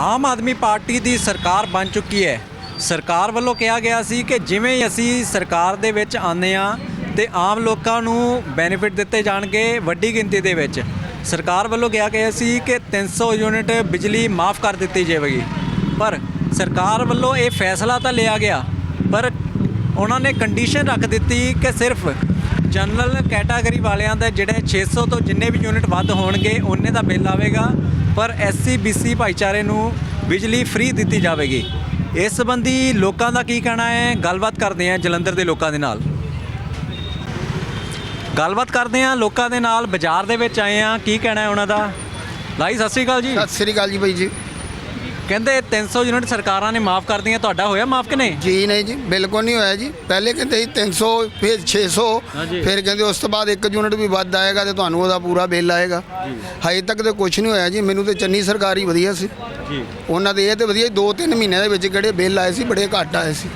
Aam Aadmi party ਦੀ ਸਰਕਾਰ ਬਣ ਚੁੱਕੀ ਹੈ। ਸਰਕਾਰ ਵੱਲੋਂ ਕਿਹਾ ਗਿਆ ਸੀ ਕਿ ਜਿਵੇਂ ਹੀ ਅਸੀਂ ਸਰਕਾਰ ਦੇ ਵਿੱਚ ਆਉਂਦੇ ਆ ਤੇ ਆਮ ਲੋਕਾਂ ਨੂੰ ਬੈਨੀਫਿਟ ਦਿੱਤੇ ਜਾਣਗੇ ਵੱਡੀ ਗਿਣਤੀ ਦੇ ਵਿੱਚ। ਸਰਕਾਰ ਵੱਲੋਂ ਕਿਹਾ ਗਿਆ ਸੀ ਕਿ 300 ਯੂਨਿਟ ਬਿਜਲੀ ਮਾਫ ਕਰ ਦਿੱਤੀ ਜਾਵੇਗੀ। ਪਰ ਸਰਕਾਰ ਵੱਲੋਂ ਇਹ ਫੈਸਲਾ ਤਾਂ ਲਿਆ ਗਿਆ, ਪਰ ਉਹਨਾਂ ਨੇ ਕੰਡੀਸ਼ਨ ਰੱਖ ਦਿੱਤੀ ਕਿ ਸਿਰਫ ਜਨਰਲ ਕੈਟਾਗਰੀ ਵਾਲਿਆਂ ਦਾ ਜਿਹੜੇ 600 ਤੋਂ ਜਿੰਨੇ ਵੀ ਯੂਨਿਟ ਵੱਧ ਹੋਣਗੇ, ਉਹਨੇ ਦਾ ਬਿੱਲ ਆਵੇਗਾ। ਪਰ ਐਸਸੀ ਬੀਸੀ ਭਾਈਚਾਰੇ ਨੂੰ ਬਿਜਲੀ ਫ੍ਰੀ ਦਿੱਤੀ ਜਾਵੇਗੀ। ਇਸ ਸੰਬੰਧੀ ਲੋਕਾਂ ਦਾ ਕੀ ਕਹਿਣਾ ਹੈ? ਗੱਲਬਾਤ ਕਰਦੇ ਹਾਂ ਜਲੰਧਰ ਦੇ ਲੋਕਾਂ ਦੇ ਨਾਲ। ਗੱਲਬਾਤ ਕਰਦੇ ਹਾਂ ਲੋਕਾਂ ਦੇ ਨਾਲ ਬਾਜ਼ਾਰ ਦੇ ਵਿੱਚ ਆਏ ਹਾਂ। ਕੀ ਕਹਿਣਾ ਹੈ ਉਹਨਾਂ ਦਾ? ਲਾਈ, ਸਤਿ ਸ਼੍ਰੀ ਅਕਾਲ ਜੀ। ਸਤਿ ਸ੍ਰੀ ਅਕਾਲ ਜੀ ਬਾਈ ਜੀ। ਕਹਿੰਦੇ 300 ਯੂਨਿਟ ਸਰਕਾਰਾਂ ਨੇ ਮਾਫ ਕਰ ਦਿੱਤੀਆਂ ਤੁਹਾਡਾ ਹੋਇਆ ਮਾਫ ਕਿ ਨਹੀਂ? ਜੀ ਨਹੀਂ ਜੀ ਬਿਲਕੁਲ ਨਹੀਂ ਹੋਇਆ ਜੀ। ਪਹਿਲੇ ਕਹਿੰਦੇ ਸੀ 300 ਫਿਰ 600 ਹਾਂਜੀ। ਫਿਰ ਕਹਿੰਦੇ ਉਸ ਤੋਂ ਬਾਅਦ 1 ਯੂਨਿਟ ਵੀ ਵੱਧ ਆਏਗਾ ਤੇ ਤੁਹਾਨੂੰ ਉਹਦਾ ਪੂਰਾ ਬਿੱਲ ਆਏਗਾ। ਹਜੇ ਤੱਕ ਤੇ ਕੁਝ ਨਹੀਂ ਹੋਇਆ ਜੀ ਮੈਨੂੰ ਤੇ ਚੰਨੀ ਸਰਕਾਰ ਹੀ ਵਧੀਆ ਸੀ। ਜੀ। ਉਹਨਾਂ ਦੇ ਇਹ ਤੇ ਵਧੀਆ 2-3 ਮਹੀਨਿਆਂ ਦੇ ਵਿੱਚ ਕਿਹੜੇ ਬਿੱਲ ਆਏ ਸੀ ਬੜੇ ਘੱਟ ਆਏ ਸੀ।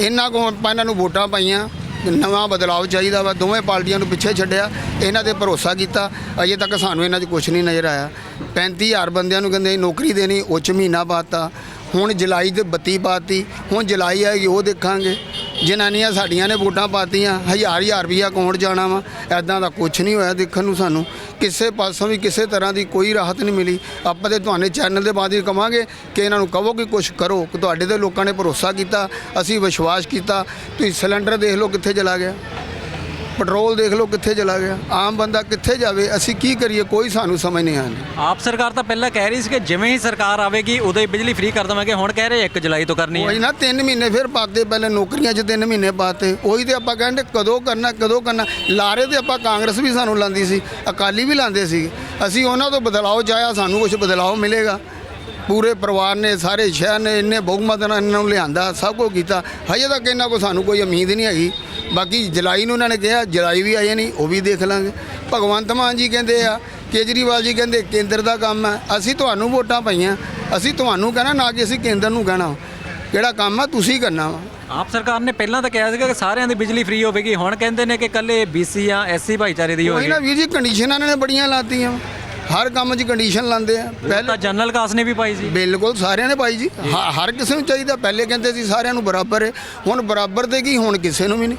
ਇਹਨਾਂ ਕੋਲ ਆਪਾਂ ਇਹਨਾਂ ਨੂੰ ਵੋਟਾਂ ਪਾਈਆਂ ਨਵਾਂ ਬਦਲਾਅ ਚਾਹੀਦਾ ਵਾ ਦੋਵੇਂ ਪਾਰਟੀਆਂ ਨੂੰ ਪਿੱਛੇ ਛੱਡਿਆ ਇਹਨਾਂ ਤੇ ਭਰੋਸਾ ਕੀਤਾ। ਅਜੇ ਤੱਕ ਸਾਨੂੰ ਇਹਨਾਂ 'ਚ ਕੁਝ ਨਹੀਂ ਨਜ਼ਰ ਆਇਆ। 35000 ਬੰਦਿਆਂ ਨੂੰ ਕਹਿੰਦੇ ਨੌਕਰੀ ਦੇਣੀ, ਉਹ 'ਚ ਮਹੀਨਾ ਪਾਤਾ। ਹੁਣ ਜੁਲਾਈ ਤੇ ਬੱਤੀ ਪਾਤੀ, ਹੁਣ ਜੁਲਾਈ ਆਏਗੀ, ਉਹ ਦੇਖਾਂਗੇ। ਜਨਾਨੀਆਂ ਸਾਡੀਆਂ ਨੇ ਵੋਟਾਂ ਪਾਤੀਆਂ, ਹਜ਼ਾਰ ਹਜ਼ਾਰ ਰੁਪਈਆ ਕੌਣ ਜਾਣਾ ਵਾ? ਐਦਾਂ ਦਾ ਕੁਝ ਨਹੀਂ ਹੋਇਆ ਦੇਖਣ ਨੂੰ ਸਾਨੂੰ। ਕਿਸੇ ਪਾਸੋਂ ਵੀ ਕਿਸੇ ਤਰ੍ਹਾਂ ਦੀ ਕੋਈ ਰਾਹਤ ਨਹੀਂ ਮਿਲੀ। ਆਪਾਂ ਤੇ ਤੁਹਾਡੇ ਚੈਨਲ ਦੇ ਬਾਅਦ ਹੀ ਕਵਾਂਗੇ ਕਿ ਇਹਨਾਂ ਨੂੰ ਕਹੋ ਕਿ ਕੁਝ ਕਰੋ। ਕਿ ਤੁਹਾਡੇ ਤੇ ਲੋਕਾਂ ਨੇ ਭਰੋਸਾ ਕੀਤਾ, ਅਸੀਂ ਵਿਸ਼ਵਾਸ ਕੀਤਾ। ਤੁਸੀਂ ਸਿਲੰਡਰ ਦੇਖ ਲਓ ਕਿੱਥੇ ਚਲਾ ਗਿਆ। ਪੈਟਰੋਲ ਦੇਖ ਲਓ ਕਿੱਥੇ ਚਲਾ ਗਿਆ ਆਮ ਬੰਦਾ ਕਿੱਥੇ ਜਾਵੇ ਅਸੀਂ ਕੀ ਕਰੀਏ ਕੋਈ ਸਾਨੂੰ ਸਮਝ ਨਹੀਂ ਆਉਂਦੀ। ਆਪ ਸਰਕਾਰ ਤਾਂ ਪਹਿਲਾਂ ਕਹਿ ਰਹੀ ਸੀ ਕਿ ਜਿਵੇਂ ਹੀ ਸਰਕਾਰ ਆਵੇਗੀ ਉਦੋਂ ਹੀ ਬਿਜਲੀ ਫ੍ਰੀ ਕਰ ਦੇਵਾਂਗੇ ਹੁਣ ਕਹਿ ਰਹੇ 1 ਜੁਲਾਈ ਤੋਂ ਕਰਨੀ ਹੈ। ਉਹੀ ਨਾ 3 ਮਹੀਨੇ ਫਿਰ ਪਾਤੇ ਪਹਿਲੇ ਨੌਕਰੀਆਂ 'ਚ 3 ਮਹੀਨੇ ਪਾਤੇ ਉਹੀ ਤੇ ਆਪਾਂ ਕਹਿੰਦੇ ਕਦੋਂ ਕਰਨਾ ਕਦੋਂ ਕਰਨਾ ਲਾਰੇ ਤੇ ਆਪਾਂ ਕਾਂਗਰਸ ਵੀ ਸਾਨੂੰ ਲਾਂਦੀ ਸੀ ਅਕਾਲੀ ਵੀ ਲਾਂਦੇ ਸੀ। ਅਸੀਂ ਉਹਨਾਂ ਤੋਂ ਬਦਲਾਓ ਚਾਹਿਆ ਸਾਨੂੰ ਕੁਝ ਬਦਲਾਓ ਮਿਲੇਗਾ। ਪੂਰੇ ਪਰਿਵਾਰ ਨੇ ਸਾਰੇ ਸ਼ਹਿਰ ਨੇ ਇੰਨੇ ਬਹੁਮਤ ਨਾਲ ਇਹਨਾਂ ਨੂੰ ਲਿਆਂਦਾ ਸਭ ਕੁਝ ਕੀਤਾ। ਹਜੇ ਤੱਕ ਇਹਨਾਂ ਕੋ ਸਾਨੂੰ ਕੋਈ ਉਮੀਦ ਨਹੀਂ ਹੈਗੀ। ਬਾਕੀ ਜੁਲਾਈ ਨੂੰ ਉਹਨਾਂ ਨੇ ਕਿਹਾ ਜੁਲਾਈ ਵੀ ਆਏ ਨਹੀਂ ਉਹ ਵੀ ਦੇਖ ਲਾਂਗੇ। ਭਗਵੰਤ ਮਾਨ ਜੀ ਕਹਿੰਦੇ ਆ ਕੇਜਰੀਵਾਲ ਜੀ ਕਹਿੰਦੇ ਕੇਂਦਰ ਦਾ ਕੰਮ ਹੈ ਅਸੀਂ ਤੁਹਾਨੂੰ ਵੋਟਾਂ ਪਾਈਆਂ ਅਸੀਂ ਤੁਹਾਨੂੰ ਕਹਿਣਾ ਨਾ ਕਿ ਅਸੀਂ ਕੇਂਦਰ ਨੂੰ ਕਹਿਣਾ। ਕਿਹੜਾ ਕੰਮ ਆ ਤੁਸੀਂ ਕਰਨਾ ਵਾ। ਆਪ ਸਰਕਾਰ ਨੇ ਪਹਿਲਾਂ ਤਾਂ ਕਿਹਾ ਸੀਗਾ ਕਿ ਸਾਰਿਆਂ ਦੀ ਬਿਜਲੀ ਫ੍ਰੀ ਹੋਵੇਗੀ ਹੁਣ ਕਹਿੰਦੇ ਨੇ ਕਿ ਕੱਲੇ ਬੀਸੀ ਜਾਂ ਐਸਸੀ ਭਾਈਚਾਰੇ ਦੀ ਹੋਵੇਗੀ। ਨਾ ਵੀਰ ਜੀ ਕੰਡੀਸ਼ਨਾਂ ਇਹਨਾਂ ਨੇ ਬੜੀਆਂ ਲਾਤੀਆਂ। ਹਰ ਕੰਮ 'ਚ ਕੰਡੀਸ਼ਨ ਲਾਉਂਦੇ ਆ। ਪਹਿਲਾਂ ਜਨਰਲ ਕਾਸ ਨੇ ਵੀ ਪਾਈ ਸੀ। ਬਿਲਕੁਲ ਸਾਰਿਆਂ ਨੇ ਪਾਈ ਜੀ। ਹਰ ਕਿਸੇ ਨੂੰ ਚਾਹੀਦਾ। ਪਹਿਲੇ ਕਹਿੰਦੇ ਸੀ ਸਾਰਿਆਂ ਨੂੰ ਬਰਾਬਰ ਹੈ ਹੁਣ ਬਰਾਬਰ ਤੇ ਕੀ ਹੁਣ ਕਿਸੇ ਨੂੰ ਵੀ ਨਹੀਂ।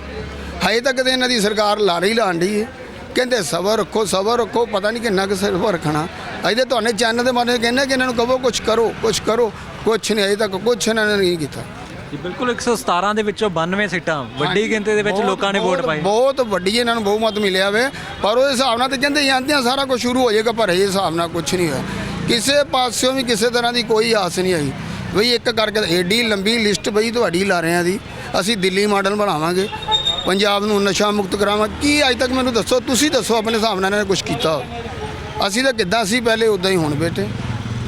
ਹਜੇ ਤੱਕ ਤੇ ਇਹਨਾਂ ਦੀ ਸਰਕਾਰ ਲਾਰੀ ਲਾਣ ਡਈ ਹੈ ਕਹਿੰਦੇ ਸਬਰ ਰੱਖੋ ਸਬਰ ਰੱਖੋ ਪਤਾ ਨਹੀਂ ਕਿੰਨਾ ਕੁ ਸਬਰ ਰੱਖਣਾ। ਅਜੇ ਤੁਹਾਡੇ ਚੈਨਲ ਦੇ ਬਾਰੇ ਕਹਿੰਦੇ ਕਿ ਇਹਨਾਂ ਨੂੰ ਕਹੋ ਕੁਝ ਕਰੋ ਕੁਝ ਕਰੋ ਕੁਝ ਨਹੀਂ ਅਜੇ ਤੱਕ ਕੁਝ ਇਹਨਾਂ ਨੇ ਨਹੀਂ ਕੀਤਾ। ਜੀ ਬਿਲਕੁਲ 117 ਦੇ ਵਿੱਚੋਂ 92 ਸੀਟਾਂ ਵੱਡੀ ਗਿਣਤੀ ਦੇ ਵਿੱਚ ਲੋਕਾਂ ਨੇ ਵੋਟ ਪਾਈ। ਬਹੁਤ ਵੱਡੀ ਇਹਨਾਂ ਨੂੰ ਬਹੁਮਤ ਮਿਲਿਆ ਵੇ। ਪਰ ਉਹਦੇ ਹਿਸਾਬ ਨਾਲ ਤੇ ਕਹਿੰਦੇ ਜਾਂਦੇ ਆ ਸਾਰਾ ਕੁਝ ਸ਼ੁਰੂ ਹੋ ਜਾਏਗਾ ਪਰ ਇਹ ਹਿਸਾਬ ਨਾਲ ਕੁਝ ਨਹੀਂ ਹੋਇਆ। ਕਿਸੇ ਪਾਸਿਓਂ ਵੀ ਕਿਸੇ ਤਰ੍ਹਾਂ ਦੀ ਕੋਈ ਆਸ ਨਹੀਂ ਆਈ। ਬਈ ਇੱਕ ਕਰਕੇ ਏਡੀ ਲੰਬੀ ਲਿਸਟ ਬਈ ਤੁਹਾਡੀ ਲਾ ਰਹੇ ਆ ਦੀ। ਅਸੀਂ ਦਿੱਲੀ ਮਾਡਲ ਬਣਾਵਾਂਗੇ। ਪੰਜਾਬ ਨੂੰ ਨਸ਼ਾ ਮੁਕਤ ਕਰਾਵਾਂ ਕੀ ਅੱਜ ਤੱਕ ਮੈਨੂੰ ਦੱਸੋ? ਤੁਸੀਂ ਦੱਸੋ ਆਪਣੇ ਹਿਸਾਬ ਨਾਲ ਇਹਨਾਂ ਨੇ ਕੁਝ ਕੀਤਾ। ਅਸੀਂ ਤਾਂ ਕਿੱਦਾਂ ਸੀ ਪਹਿਲੇ ਉਦਾਂ ਹੀ ਹੁਣ ਬੈਠੇ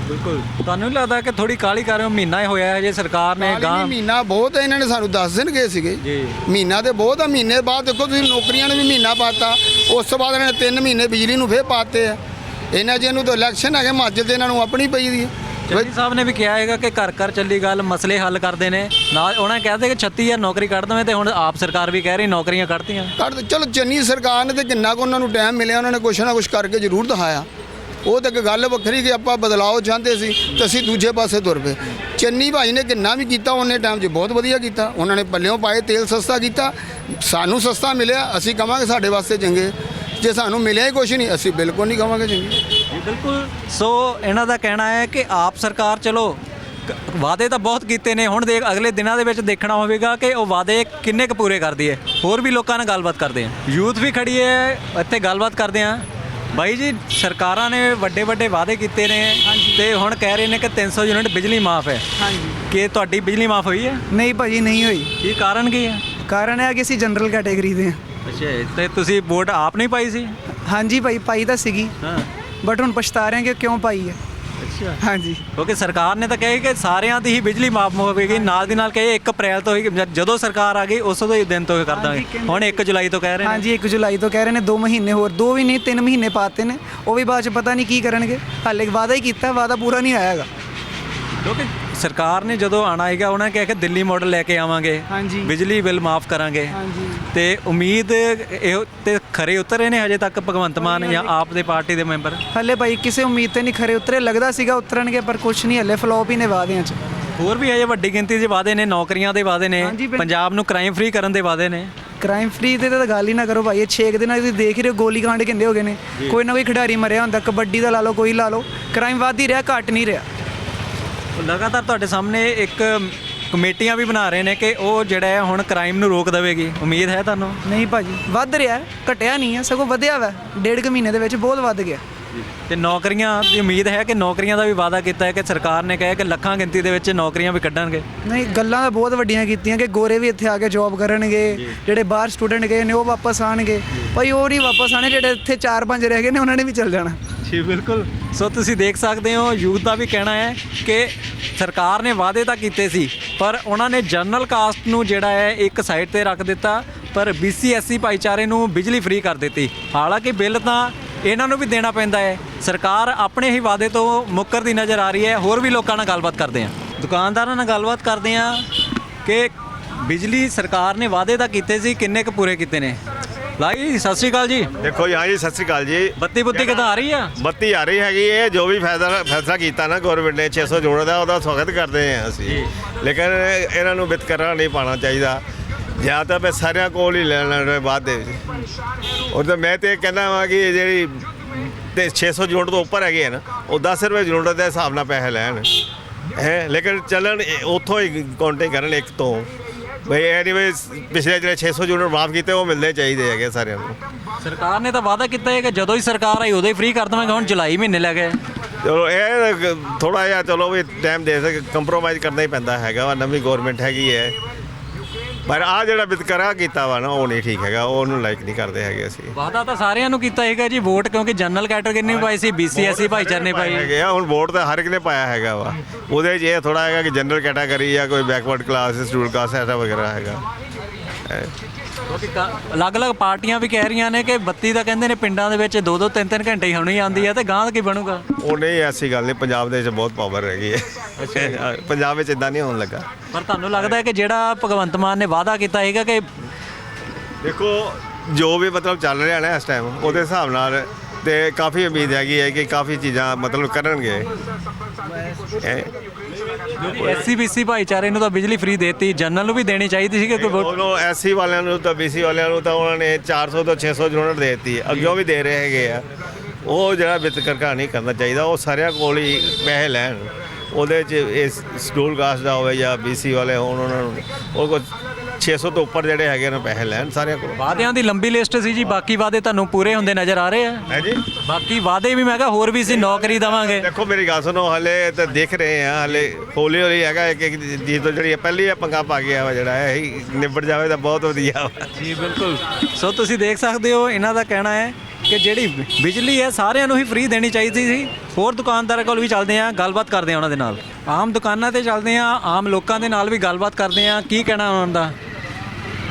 ਬਿਲਕੁਲ। ਤੁਹਾਨੂੰ ਨਹੀਂ ਲੱਗਦਾ ਕਿ ਥੋੜੀ ਕਾਲੀ ਕਰ ਰਹੇ ਹੋ? ਮਹੀਨਾ ਹੀ ਹੋਇਆ ਹੈ ਜੇ ਸਰਕਾਰ ਨੇ ਗਾਂ ਮਹੀਨਾ ਬਹੁਤ ਹੈ ਇਹਨਾਂ ਨੇ ਸਾਨੂੰ ਦੱਸ ਦਿਨ ਗਏ ਸੀਗੇ। ਜੀ। ਮਹੀਨਾ ਤੇ ਬਹੁਤ ਆ ਮਹੀਨੇ ਬਾਅਦ ਦੇਖੋ ਤੁਸੀਂ ਨੌਕਰੀਆਂ ਨੂੰ ਵੀ ਮਹੀਨਾ ਪਾਤਾ। ਉਸ ਤੋਂ ਬਾਅਦ ਇਹਨਾਂ ਨੇ 3 ਮਹੀਨੇ ਬਿਜਲੀ ਨੂੰ ਫੇਰ ਪਾਤੇ ਆ। ਇਹਨਾਂ ਜੇ ਨੂੰ ਤਾਂ ਇਲੈਕਸ਼ਨ ਹੈਗੇ ਹਿਮਾਚਲ ਤੇ ਇਹਨਾਂ ਨੂੰ ਆਪਣੀ ਪਈ ਦੀ ਹੈ ਚੰਨੀ ਸਾਹਿਬ ਨੇ ਵੀ ਕਿਹਾ ਹੈਗਾ ਕਿ ਘਰ ਘਰ ਚੱਲੀ ਗੱਲ ਮਸਲੇ ਹੱਲ ਕਰਦੇ ਨੇ। ਨਾਲ ਉਹਨਾਂ ਕਹਿੰਦੇ ਕਿ 36000 ਨੌਕਰੀ ਕੱਢ ਦਵੇਂ ਤੇ ਹੁਣ ਆਪ ਸਰਕਾਰ ਵੀ ਕਹਿ ਰਹੀ ਨੌਕਰੀਆਂ ਕੱਢਤੀਆਂ। ਦਿਓ। ਚਲੋ ਚੰਨੀ ਸਰਕਾਰ ਨੇ ਤੇ ਕਿੰਨਾ ਕੁ ਉਹਨਾਂ ਨੂੰ ਟਾਈਮ ਮਿਲਿਆ ਉਹਨਾਂ ਨੇ ਕੁਛ ਨਾ ਕੁਛ ਕਰਕੇ ਜ਼ਰੂਰ ਦਿਖਾਇਆ। ਉਹ ਤਾਂ ਇੱਕ ਗੱਲ ਵੱਖਰੀ ਕਿ ਆਪਾਂ ਬਦਲਾਅ ਚਾਹੁੰਦੇ ਸੀ ਤੇ ਅਸੀਂ ਦੂਜੇ ਪਾਸੇ ਤੁਰ ਪਏ। ਚੰਨੀ ਭਾਈ ਨੇ ਕਿੰਨਾ ਵੀ ਕੀਤਾ ਉਹਨੇ ਟਾਈਮ 'ਚ ਬਹੁਤ ਵਧੀਆ ਕੀਤਾ। ਉਹਨਾਂ ਨੇ ਪੱਲਿਓਂ ਪਾਏ ਤੇਲ ਸਸਤਾ ਕੀਤਾ। ਸਾਨੂੰ ਸਸਤਾ ਮਿਲਿਆ ਅਸੀਂ ਕਵਾਂਗੇ ਸਾਡੇ ਵਾਸਤੇ ਚੰਗੇ। ਜੇ ਸਾਨੂੰ ਮਿਲਿਆ ਹੀ ਕੁਛ ਨਹੀਂ ਅਸੀਂ ਬਿਲਕੁਲ ਨਹੀਂ ਕਵਾਂਗੇ ਚੰਗੇ। ਜੀ ਬਿਲਕੁਲ। ਸੋ ਇਹਨਾਂ ਦਾ ਕਹਿਣਾ ਹੈ ਕਿ ਆਪ ਸਰਕਾਰ ਚਲੋ ਵਾਅਦੇ ਤਾਂ ਬਹੁਤ ਕੀਤੇ ਨੇ। ਹੁਣ ਦੇਖ ਅਗਲੇ ਦਿਨਾਂ ਦੇ ਵਿੱਚ ਦੇਖਣਾ ਹੋਵੇਗਾ ਕਿ ਉਹ ਵਾਅਦੇ ਕਿੰਨੇ ਕੁ ਪੂਰੇ ਕਰਦੀ ਹੈ। ਹੋਰ ਵੀ ਲੋਕਾਂ ਨਾਲ ਗੱਲਬਾਤ ਕਰਦੇ ਹਾਂ। ਯੂਥ ਵੀ ਖੜੀ ਹੈ ਇੱਥੇ ਗੱਲਬਾਤ ਕਰਦੇ ਹਾਂ। ਬਾਈ ਜੀ ਸਰਕਾਰਾਂ ਨੇ ਵੱਡੇ ਵੱਡੇ ਵਾਅਦੇ ਕੀਤੇ ਨੇ ਤੇ ਹੁਣ ਕਹਿ ਰਹੇ ਨੇ ਕਿ 300 ਯੂਨਿਟ ਬਿਜਲੀ ਮਾਫ ਹੈ। ਹਾਂਜੀ। ਕਿ ਤੁਹਾਡੀ ਬਿਜਲੀ ਮਾਫ ਹੋਈ ਹੈ? ਨਹੀਂ ਭਾਜੀ ਨਹੀਂ ਹੋਈ। ਕੀ ਕਾਰਨ ਕੀ ਹੈ? ਕਾਰਨ ਇਹ ਹੈ ਕਿ ਅਸੀਂ ਜਨਰਲ ਕੈਟਾਗਰੀ ਦੇ ਹਾਂ। ਅੱਛਾ ਤੇ ਤੁਸੀਂ ਵੋਟ ਆਪ ਨਹੀਂ ਪਾਈ ਸੀ? ਹਾਂਜੀ ਭਾਈ ਪਾਈ ਤਾਂ ਸੀਗੀ। ਹਾਂ। ਬਟ ਹੁਣ ਪਛਤਾ ਰਹੇ ਹਾਂ ਕਿ ਕਿਉਂ ਪਾਈ ਹੈ। ਅੱਛਾ। ਹਾਂਜੀ। ਕਿਉਂਕਿ ਸਰਕਾਰ ਨੇ ਤਾਂ ਕਿਹਾ ਕਿ ਸਾਰਿਆਂ ਦੀ ਹੀ ਬਿਜਲੀ ਮਾਫ ਹੋਵੇਗੀ ਨਾਲ ਦੀ ਨਾਲ ਕਹੇ 1 ਅਪ੍ਰੈਲ ਤੋਂ ਹੀ ਜਦ- ਜਦੋਂ ਸਰਕਾਰ ਆ ਗਈ ਉਸ ਤੋਂ ਹੀ ਦਿਨ ਤੋਂ ਹੀ ਕਰ ਦਾਂਗੇ ਹੁਣ 1 ਜੁਲਾਈ ਤੋਂ ਕਹਿ ਰਹੇ ਨੇ। ਹਾਂਜੀ 1 ਜੁਲਾਈ ਤੋਂ ਕਹਿ ਰਹੇ ਨੇ 2 ਮਹੀਨੇ ਹੋਰ 2 ਵੀ ਨਹੀਂ 3 ਮਹੀਨੇ ਪਾਤੇ ਨੇ। ਉਹ ਵੀ ਬਾਅਦ ਚ ਪਤਾ ਨਹੀਂ ਕੀ ਕਰਨਗੇ। ਹਾਲੇ ਵਾਅਦਾ ਹੀ ਕੀਤਾ ਵਾਅਦਾ ਪੂਰਾ ਨਹੀਂ ਹੋਇਆ ਹੈਗਾ। ਕਿਉਂਕਿ ਸਰਕਾਰ ਨੇ ਜਦੋਂ ਆਣਾ ਹੈਗਾ ਉਹਨਾਂ ਕਿਹਾ ਕਿ ਦਿੱਲੀ ਮਾਡਲ ਲੈ ਕੇ ਆਵਾਂਗੇ। ਹਾਂਜੀ। ਬਿਜਲੀ ਬਿੱਲ ਮਾਫ ਕਰਾਂਗੇ। ਹਾਂਜੀ। ਤੇ ਉਮੀਦ ਇਹ ਤੇ ਖਰੇ ਉਤਰੇ ਨੇ ਹਜੇ ਤੱਕ ਭਗਵੰਤ ਮਾਨ ਜਾਂ ਆਪ ਦੇ ਪਾਰਟੀ ਦੇ ਮੈਂਬਰ? ਹੱਲੇ ਭਾਈ ਕਿਸੇ ਉਮੀਦ ਤੇ ਨਹੀਂ ਖਰੇ ਉਤਰੇ ਲੱਗਦਾ ਸੀਗਾ ਉਤਰਨਗੇ ਪਰ ਕੁਛ ਨਹੀਂ ਹੱਲੇ ਫਲॉप ਹੀ ਨੇ ਵਾਅਦਿਆਂ 'ਚ। ਹੋਰ ਵੀ ਹਜੇ ਵੱਡੀ ਗਿਣਤੀ 'ਚ ਵਾਅਦੇ ਨੇ ਨੌਕਰੀਆਂ ਦੇ ਵਾਅਦੇ ਨੇ। ਪੰਜਾਬ ਨੂੰ ਕ੍ਰਾਈਮ ਫ੍ਰੀ ਕਰਨ ਦੇ ਵਾਅਦੇ ਨੇ। ਕ੍ਰਾਈਮ ਫ੍ਰੀ ਤੇ ਤਾਂ ਗੱਲ ਹੀ ਨਾ ਕਰੋ ਭਾਈ ਇਹ 6 ਦਿਨਾਂ ਤੁਸੀਂ ਦੇਖ ਹੀ ਰਹੇ ਹੋ ਗੋਲੀ ਕਾਂਡ ਕਿੰਨੇ ਹੋ ਗਏ ਨੇ। ਕੋਈ ਨਾ ਕੋਈ ਖਿਡਾਰੀ ਮਰਿਆ ਹੁੰਦਾ ਕਬੱਡੀ ਦਾ ਲਾ ਲਓ ਕੋਈ ਲਾ ਲਓ। ਕ੍ਰਾਈਮ ਵੱਧ ਹੀ ਰਿਹਾ ਘਟ ਨਹੀਂ ਰਿਹਾ। ਲਗਾਤਾਰ ਤੁਹਾਡੇ ਸਾਹਮਣੇ ਇੱਕ ਕਮੇਟੀਆਂ ਵੀ ਬਣਾ ਰਹੇ ਨੇ ਕਿ ਉਹ ਜਿਹੜਾ ਹੈ ਹੁਣ ਕ੍ਰਾਈਮ ਨੂੰ ਰੋਕ ਦੇਵੇਗੀ। ਉਮੀਦ ਹੈ ਤੁਹਾਨੂੰ? ਨਹੀਂ ਭਾਜੀ ਵੱਧ ਰਿਹਾ ਹੈ, ਘਟਿਆ ਨਹੀਂ ਹੈ ਸਗੋਂ ਵਧਿਆ ਵਾ ਡੇਢ ਕੁ ਮਹੀਨੇ ਦੇ ਵਿੱਚ ਬਹੁਤ ਵੱਧ ਗਿਆ। ਤੇ ਨੌਕਰੀਆਂ ਦੀ ਉਮੀਦ ਹੈ ਕਿ ਨੌਕਰੀਆਂ ਦਾ ਵੀ ਵਾਅਦਾ ਕੀਤਾ ਹੈ ਕਿ ਸਰਕਾਰ ਨੇ ਕਿਹਾ ਕਿ ਲੱਖਾਂ ਗਿਣਤੀ ਦੇ ਵਿੱਚ ਨੌਕਰੀਆਂ ਵੀ ਕੱਢਣਗੇ? ਨਹੀਂ ਗੱਲਾਂ ਤਾਂ ਬਹੁਤ ਵੱਡੀਆਂ ਕੀਤੀਆਂ ਕਿ ਗੋਰੇ ਵੀ ਇੱਥੇ ਆ ਕੇ ਜੌਬ ਕਰਨਗੇ ਜਿਹੜੇ ਬਾਹਰ ਸਟੂਡੈਂਟ ਗਏ ਨੇ ਉਹ ਵਾਪਸ ਆਣਗੇ। ਭਾਈ ਉਹ ਨਹੀਂ ਵਾਪਸ ਆਣੇ ਜਿਹੜੇ ਇੱਥੇ ਚਾਰ ਪੰਜ ਰਹਿ ਗਏ ਨੇ ਉਹਨਾਂ ਨੇ ਵੀ ਚੱਲ ਜਾਣਾ। ਜੀ, ਬਿਲਕੁਲ। ਸੋ ਤੁਸੀਂ ਦੇਖ ਸਕਦੇ ਹੋ, ਯੂਥ ਦਾ ਵੀ ਕਹਿਣਾ ਹੈ ਕਿ ਸਰਕਾਰ ਨੇ ਵਾਅਦੇ ਤਾਂ ਕੀਤੇ ਸੀ, ਪਰ ਉਹਨਾਂ ਨੇ ਜਨਰਲ ਕਾਸਟ ਨੂੰ ਜਿਹੜਾ ਹੈ, ਇੱਕ ਸਾਈਡ ਤੇ ਰੱਖ ਦਿੱਤਾ, ਪਰ BC SC ਭਾਈਚਾਰੇ ਨੂੰ ਬਿਜਲੀ ਫ੍ਰੀ ਕਰ ਦਿੱਤੀ। ਹਾਲਾਂਕਿ ਬਿੱਲ ਤਾਂ ਇਹਨਾਂ ਨੂੰ ਵੀ ਦੇਣਾ ਪੈਂਦਾ ਹੈ। ਸਰਕਾਰ ਆਪਣੇ ਹੀ ਵਾਅਦੇ ਤੋਂ ਮੁੱਕਰਦੀ ਨਜ਼ਰ ਆ ਰਹੀ ਹੈ। ਹੋਰ ਵੀ ਲੋਕਾਂ ਨਾਲ ਗੱਲਬਾਤ ਕਰਦੇ ਹਾਂ। ਦੁਕਾਨਦਾਰਾਂ ਨਾਲ ਗੱਲਬਾਤ ਕਰਦੇ ਹਾਂ ਕਿ ਬਿਜਲੀ ਸਰਕਾਰ ਨੇ ਵਾਅਦੇ ਤਾਂ ਕੀਤੇ ਸੀ, ਕਿੰਨੇ ਕੁ ਪੂਰੇ ਕੀਤੇ ਨੇ? ਲਾਈ ਸਤਿ ਸ਼੍ਰੀ ਅਕਾਲ ਜੀ। ਦੇਖੋ ਜੀ ਹਾਂ ਜੀ ਸਤਿ ਸ੍ਰੀ ਅਕਾਲ ਜੀ। ਬੱਤੀ ਬੁੱਤੀ ਕਿੱਦਾਂ ਆ ਰਹੀ ਆ? ਬੱਤੀ ਆ ਰਹੀ ਹੈਗੀ ਇਹ ਜੋ ਵੀ ਫੈਸਲਾ ਫੈਸਲਾ ਕੀਤਾ ਨਾ ਗਵਰਨਮੈਂਟ ਨੇ 600 ਜੋੜਨ ਦਾ ਉਹਦਾ ਸਵਾਗਤ ਕਰਦੇ ਹਾਂ ਅਸੀਂ। ਲੇਕਿਨ ਇਹਨਾਂ ਨੂੰ ਵਿਤਕਰਾ ਨਹੀਂ ਪਾਣਾ ਚਾਹੀਦਾ। ਜਾਂ ਤਾਂ ਮੈਂ ਸਾਰਿਆਂ ਕੋਲ ਹੀ ਲੈ ਲੈਣਾ ਬਾਅਦ ਦੇ ਵਿੱਚ। ਔਰ ਤਾਂ ਮੈਂ ਤੇ ਇਹ ਕਹਿੰਦਾ ਵਾਂ ਕਿ ਜਿਹੜੀ ਤੇ 600 ਯੂਨਿਟ ਤੋਂ ਉੱਪਰ ਹੈਗੇ ਆ ਨਾ ਉਹ 10 ਰੁਪਏ ਯੂਨਿਟ ਦੇ ਹਿਸਾਬ ਨਾਲ ਪੈਸੇ ਲੈਣ। ਹੈ ਲੇਕਿਨ ਚੱਲਣ ਉੱਥੋਂ ਹੀ ਕਾਊਂਟਿੰਗ ਕਰਨ ਇੱਕ ਤੋਂ। ਬਈ ਇਹ ਨਹੀਂ ਵੀ ਪਿਛਲੇ ਜਿਹੜੇ 600 ਯੂਨਿਟ ਮਾਫ ਕੀਤੇ ਉਹ ਮਿਲਣੇ ਚਾਹੀਦੇ ਹੈਗੇ ਸਾਰਿਆਂ ਨੂੰ। ਸਰਕਾਰ ਨੇ ਤਾਂ ਵਾਅਦਾ ਕੀਤਾ ਹੈ ਕਿ ਜਦੋਂ ਹੀ ਸਰਕਾਰ ਆਈ ਉਦੋਂ ਹੀ ਫ੍ਰੀ ਕਰ ਦੇਵਾਂਗੇ ਹੁਣ ਜੁਲਾਈ ਮਹੀਨੇ ਲੈ ਗਏ। ਚਲੋ ਇਹ ਥੋੜਾ ਜਿਹਾ ਚਲੋ ਵੀ ਟਾਈਮ ਦੇ ਸਕ ਕੰਪਰੋਮਾਈਜ਼ ਕਰਨਾ ਹੀ ਪੈਂਦਾ ਹੈਗਾ ਵਾ ਨਵੀਂ ਗਵਰਨਮੈਂਟ ਹੈਗੀ ਹੈ। ਪਰ ਆ ਜਿਹੜਾ ਵਿਤਕਰਾ ਕੀਤਾ ਵਾ ਨਾ ਉਹ ਨਹੀਂ ਠੀਕ ਹੈਗਾ ਉਹ ਉਹਨੂੰ ਲਾਈਕ ਨਹੀਂ ਕਰਦੇ ਹੈਗੇ ਅਸੀਂ। ਵਾਅਦਾ ਤਾਂ ਸਾਰਿਆਂ ਨੂੰ ਕੀਤਾ ਹੈਗਾ ਜੀ ਵੋਟ ਕਿਉਂਕਿ ਜਨਰਲ ਕੈਟਾਗਰੀ ਨੇ ਪਾਈ ਸੀ BC SC ਭਾਈਚਾਰੇ ਨੇ ਪਾਈ। ਹੈਗੇ ਆ ਹੁਣ ਵੋਟ ਤਾਂ ਹਰ ਇੱਕ ਨੇ ਪਾਇਆ ਹੈਗਾ ਵਾ। ਉਹਦੇ 'ਚ ਇਹ ਥੋੜਾ ਹੈਗਾ ਕਿ ਜਨਰਲ ਕੈਟਾਗਰੀ ਜਾਂ ਕੋਈ ਬੈਕਵਰਡ ਕਲਾਸ ਸਟੂਡੈਂਟ ਕਲਾਸ ਐਸਾ ਵਗੈਰਾ ਹੈਗਾ। ਕਿਉਂਕਿ ਕ- ਅਲੱਗ-ਅਲੱਗ ਪਾਰਟੀਆਂ ਵੀ ਕਹਿ ਰਹੀਆਂ ਨੇ ਕਿ ਬੱਤੀ ਤਾਂ ਕਹਿੰਦੇ ਨੇ ਪਿੰਡਾਂ ਦੇ ਵਿੱਚ 2-2 3-3 ਘੰਟੇ ਹੀ ਹੁਣੀ ਆਉਂਦੀ ਹੈ ਤੇ ਗਾਂ ਦਾ ਕੀ ਬਣੂਗਾ? ਉਹ ਨਹੀਂ ਐਸੀ ਗੱਲ ਨਹੀਂ ਪੰਜਾਬ ਦੇ ਵਿੱਚ ਬਹੁਤ ਪਾਵਰ ਹੈਗੀ ਹੈ। ਪੰਜਾਬ ਵਿੱਚ ਇਦਾਂ ਨਹੀਂ ਹੋਣ ਲੱਗਾ। ਪਰ ਤੁਹਾਨੂੰ ਲੱਗਦਾ ਹੈ ਕਿ ਜਿਹੜਾ ਭਗਵੰਤ ਮਾਨ ਨੇ ਵਾਅਦਾ ਕੀਤਾ ਹੈਗਾ ਕਿ ਦੇਖੋ ਜੋ ਵੀ ਮਤਲਬ ਚੱਲ ਰਿਹਾ ਨਾ ਇਸ ਟਾਈਮ ਉਹਦੇ ਹਿਸਾਬ ਨਾਲ ਤੇ ਕਾਫੀ ਉਮੀਦ ਹੈਗੀ ਹੈ ਕਿ ਕਾਫੀ ਚੀਜ਼ਾਂ ਮਤਲਬ ਕਰਨਗੇ। ਇਹ SC BC ਭਾਈਚਾਰੇ ਨੂੰ ਤਾਂ ਬਿਜਲੀ ਫ੍ਰੀ ਦੇਤੀ, ਜਨਰਲ ਨੂੰ ਵੀ ਦੇਣੀ ਚਾਹੀਦੀ ਸੀ ਕਿ ਕੋਈ ਵੋਟ? ਉਹਨੂੰ ਐਸਸੀ ਵਾਲਿਆਂ ਨੂੰ ਤਾਂ, ਬੀਸੀ ਵਾਲਿਆਂ ਨੂੰ ਤਾਂ ਉਹਨਾਂ ਨੇ 400 ਤੋਂ 600 ਯੂਨਿਟ ਦੇ ਦਿੱਤੀ ਅੱਗੇ ਵੀ ਦੇ ਰਹੇ ਹੈਗੇ ਆ। ਉਹ ਜਿਹੜਾ ਵਿਤਕਰਕਾ ਨਹੀਂ ਕਰਨਾ ਚਾਹੀਦਾ, ਉਹ ਸਾਰਿਆਂ ਕੋਲ ਹੀ ਪੈਸੇ ਲੈਣ ਉਹਦੇ 'ਚ ਇਸ ਸਕੂਲ ਕਾਸਟ ਦਾ ਹੋਵੇ ਜਾਂ ਬੀਸੀ ਵਾਲੇ ਹੋਣ, ਉਹਨਾਂ ਨੂੰ, ਉਹ ਕੋਲ 600 ਤੋਂ ਉੱਪਰ ਜਿਹੜੇ ਹੈਗੇ ਨੇ ਪੈਸੇ ਲੈਣ ਸਾਰਿਆਂ ਕੋਲ। ਵਾਅਦਿਆਂ ਦੀ ਲੰਬੀ ਲਿਸਟ ਸੀ ਜੀ ਬਾਕੀ ਵਾਅਦੇ ਤੁਹਾਨੂੰ ਪੂਰੇ ਹੁੰਦੇ ਨਜ਼ਰ ਆ ਰਹੇ ਆ। ਹੈ ਜੀ? ਬਾਕੀ ਵਾਅਦੇ ਵੀ ਮੈਂ ਕਿਹਾ ਹੋਰ ਵੀ ਸੀ ਨੌਕਰੀ ਦਵਾਂਗੇ। ਦੇਖੋ ਮੇਰੀ ਗੱਲ ਸੁਣੋ ਹਲੇ ਤਾਂ ਦੇਖ ਰਹੇ ਆ ਹਲੇ ਹੌਲੀ ਹੌਲੀ ਹੈਗਾ ਇੱਕ ਇੱਕ ਚੀਜ਼ ਤੋਂ ਜਿਹੜੀ ਪਹਿਲੀ ਇਹ ਪੰਗਾ ਪਾ ਗਿਆ ਵਾ ਜਿਹੜਾ ਇਹ ਨਿਬੜ ਜਾਵੇ ਤਾਂ ਬਹੁਤ ਵਧੀਆ ਵਾ। ਜੀ ਬਿਲਕੁਲ। ਸੋ ਤੁਸੀਂ ਦੇਖ ਸਕਦੇ ਹੋ ਇਹਨਾਂ ਦਾ ਕਹਿਣਾ ਹੈ ਕਿ ਜਿਹੜੀ ਬਿਜਲੀ ਹੈ ਸਾਰਿਆਂ ਨੂੰ ਹੀ ਫ੍ਰੀ ਦੇਣੀ ਚਾਹੀਦੀ ਸੀ। ਹੋਰ ਦੁਕਾਨਦਾਰਾਂ ਕੋਲ ਵੀ ਚੱਲਦੇ ਆ ਗੱਲਬਾਤ ਕਰਦੇ ਆ ਉਹਨਾਂ ਦੇ ਨਾਲ। ਆਮ ਦੁਕਾਨਾਂ ਤੇ ਚੱਲਦੇ ਆ ਆਮ ਲੋਕਾਂ ਦੇ ਨਾਲ ਵੀ ਗੱਲਬਾਤ ਕਰਦੇ ਆ ਕੀ ਕਹਿਣਾ ਉਹਨਾਂ ਦਾ?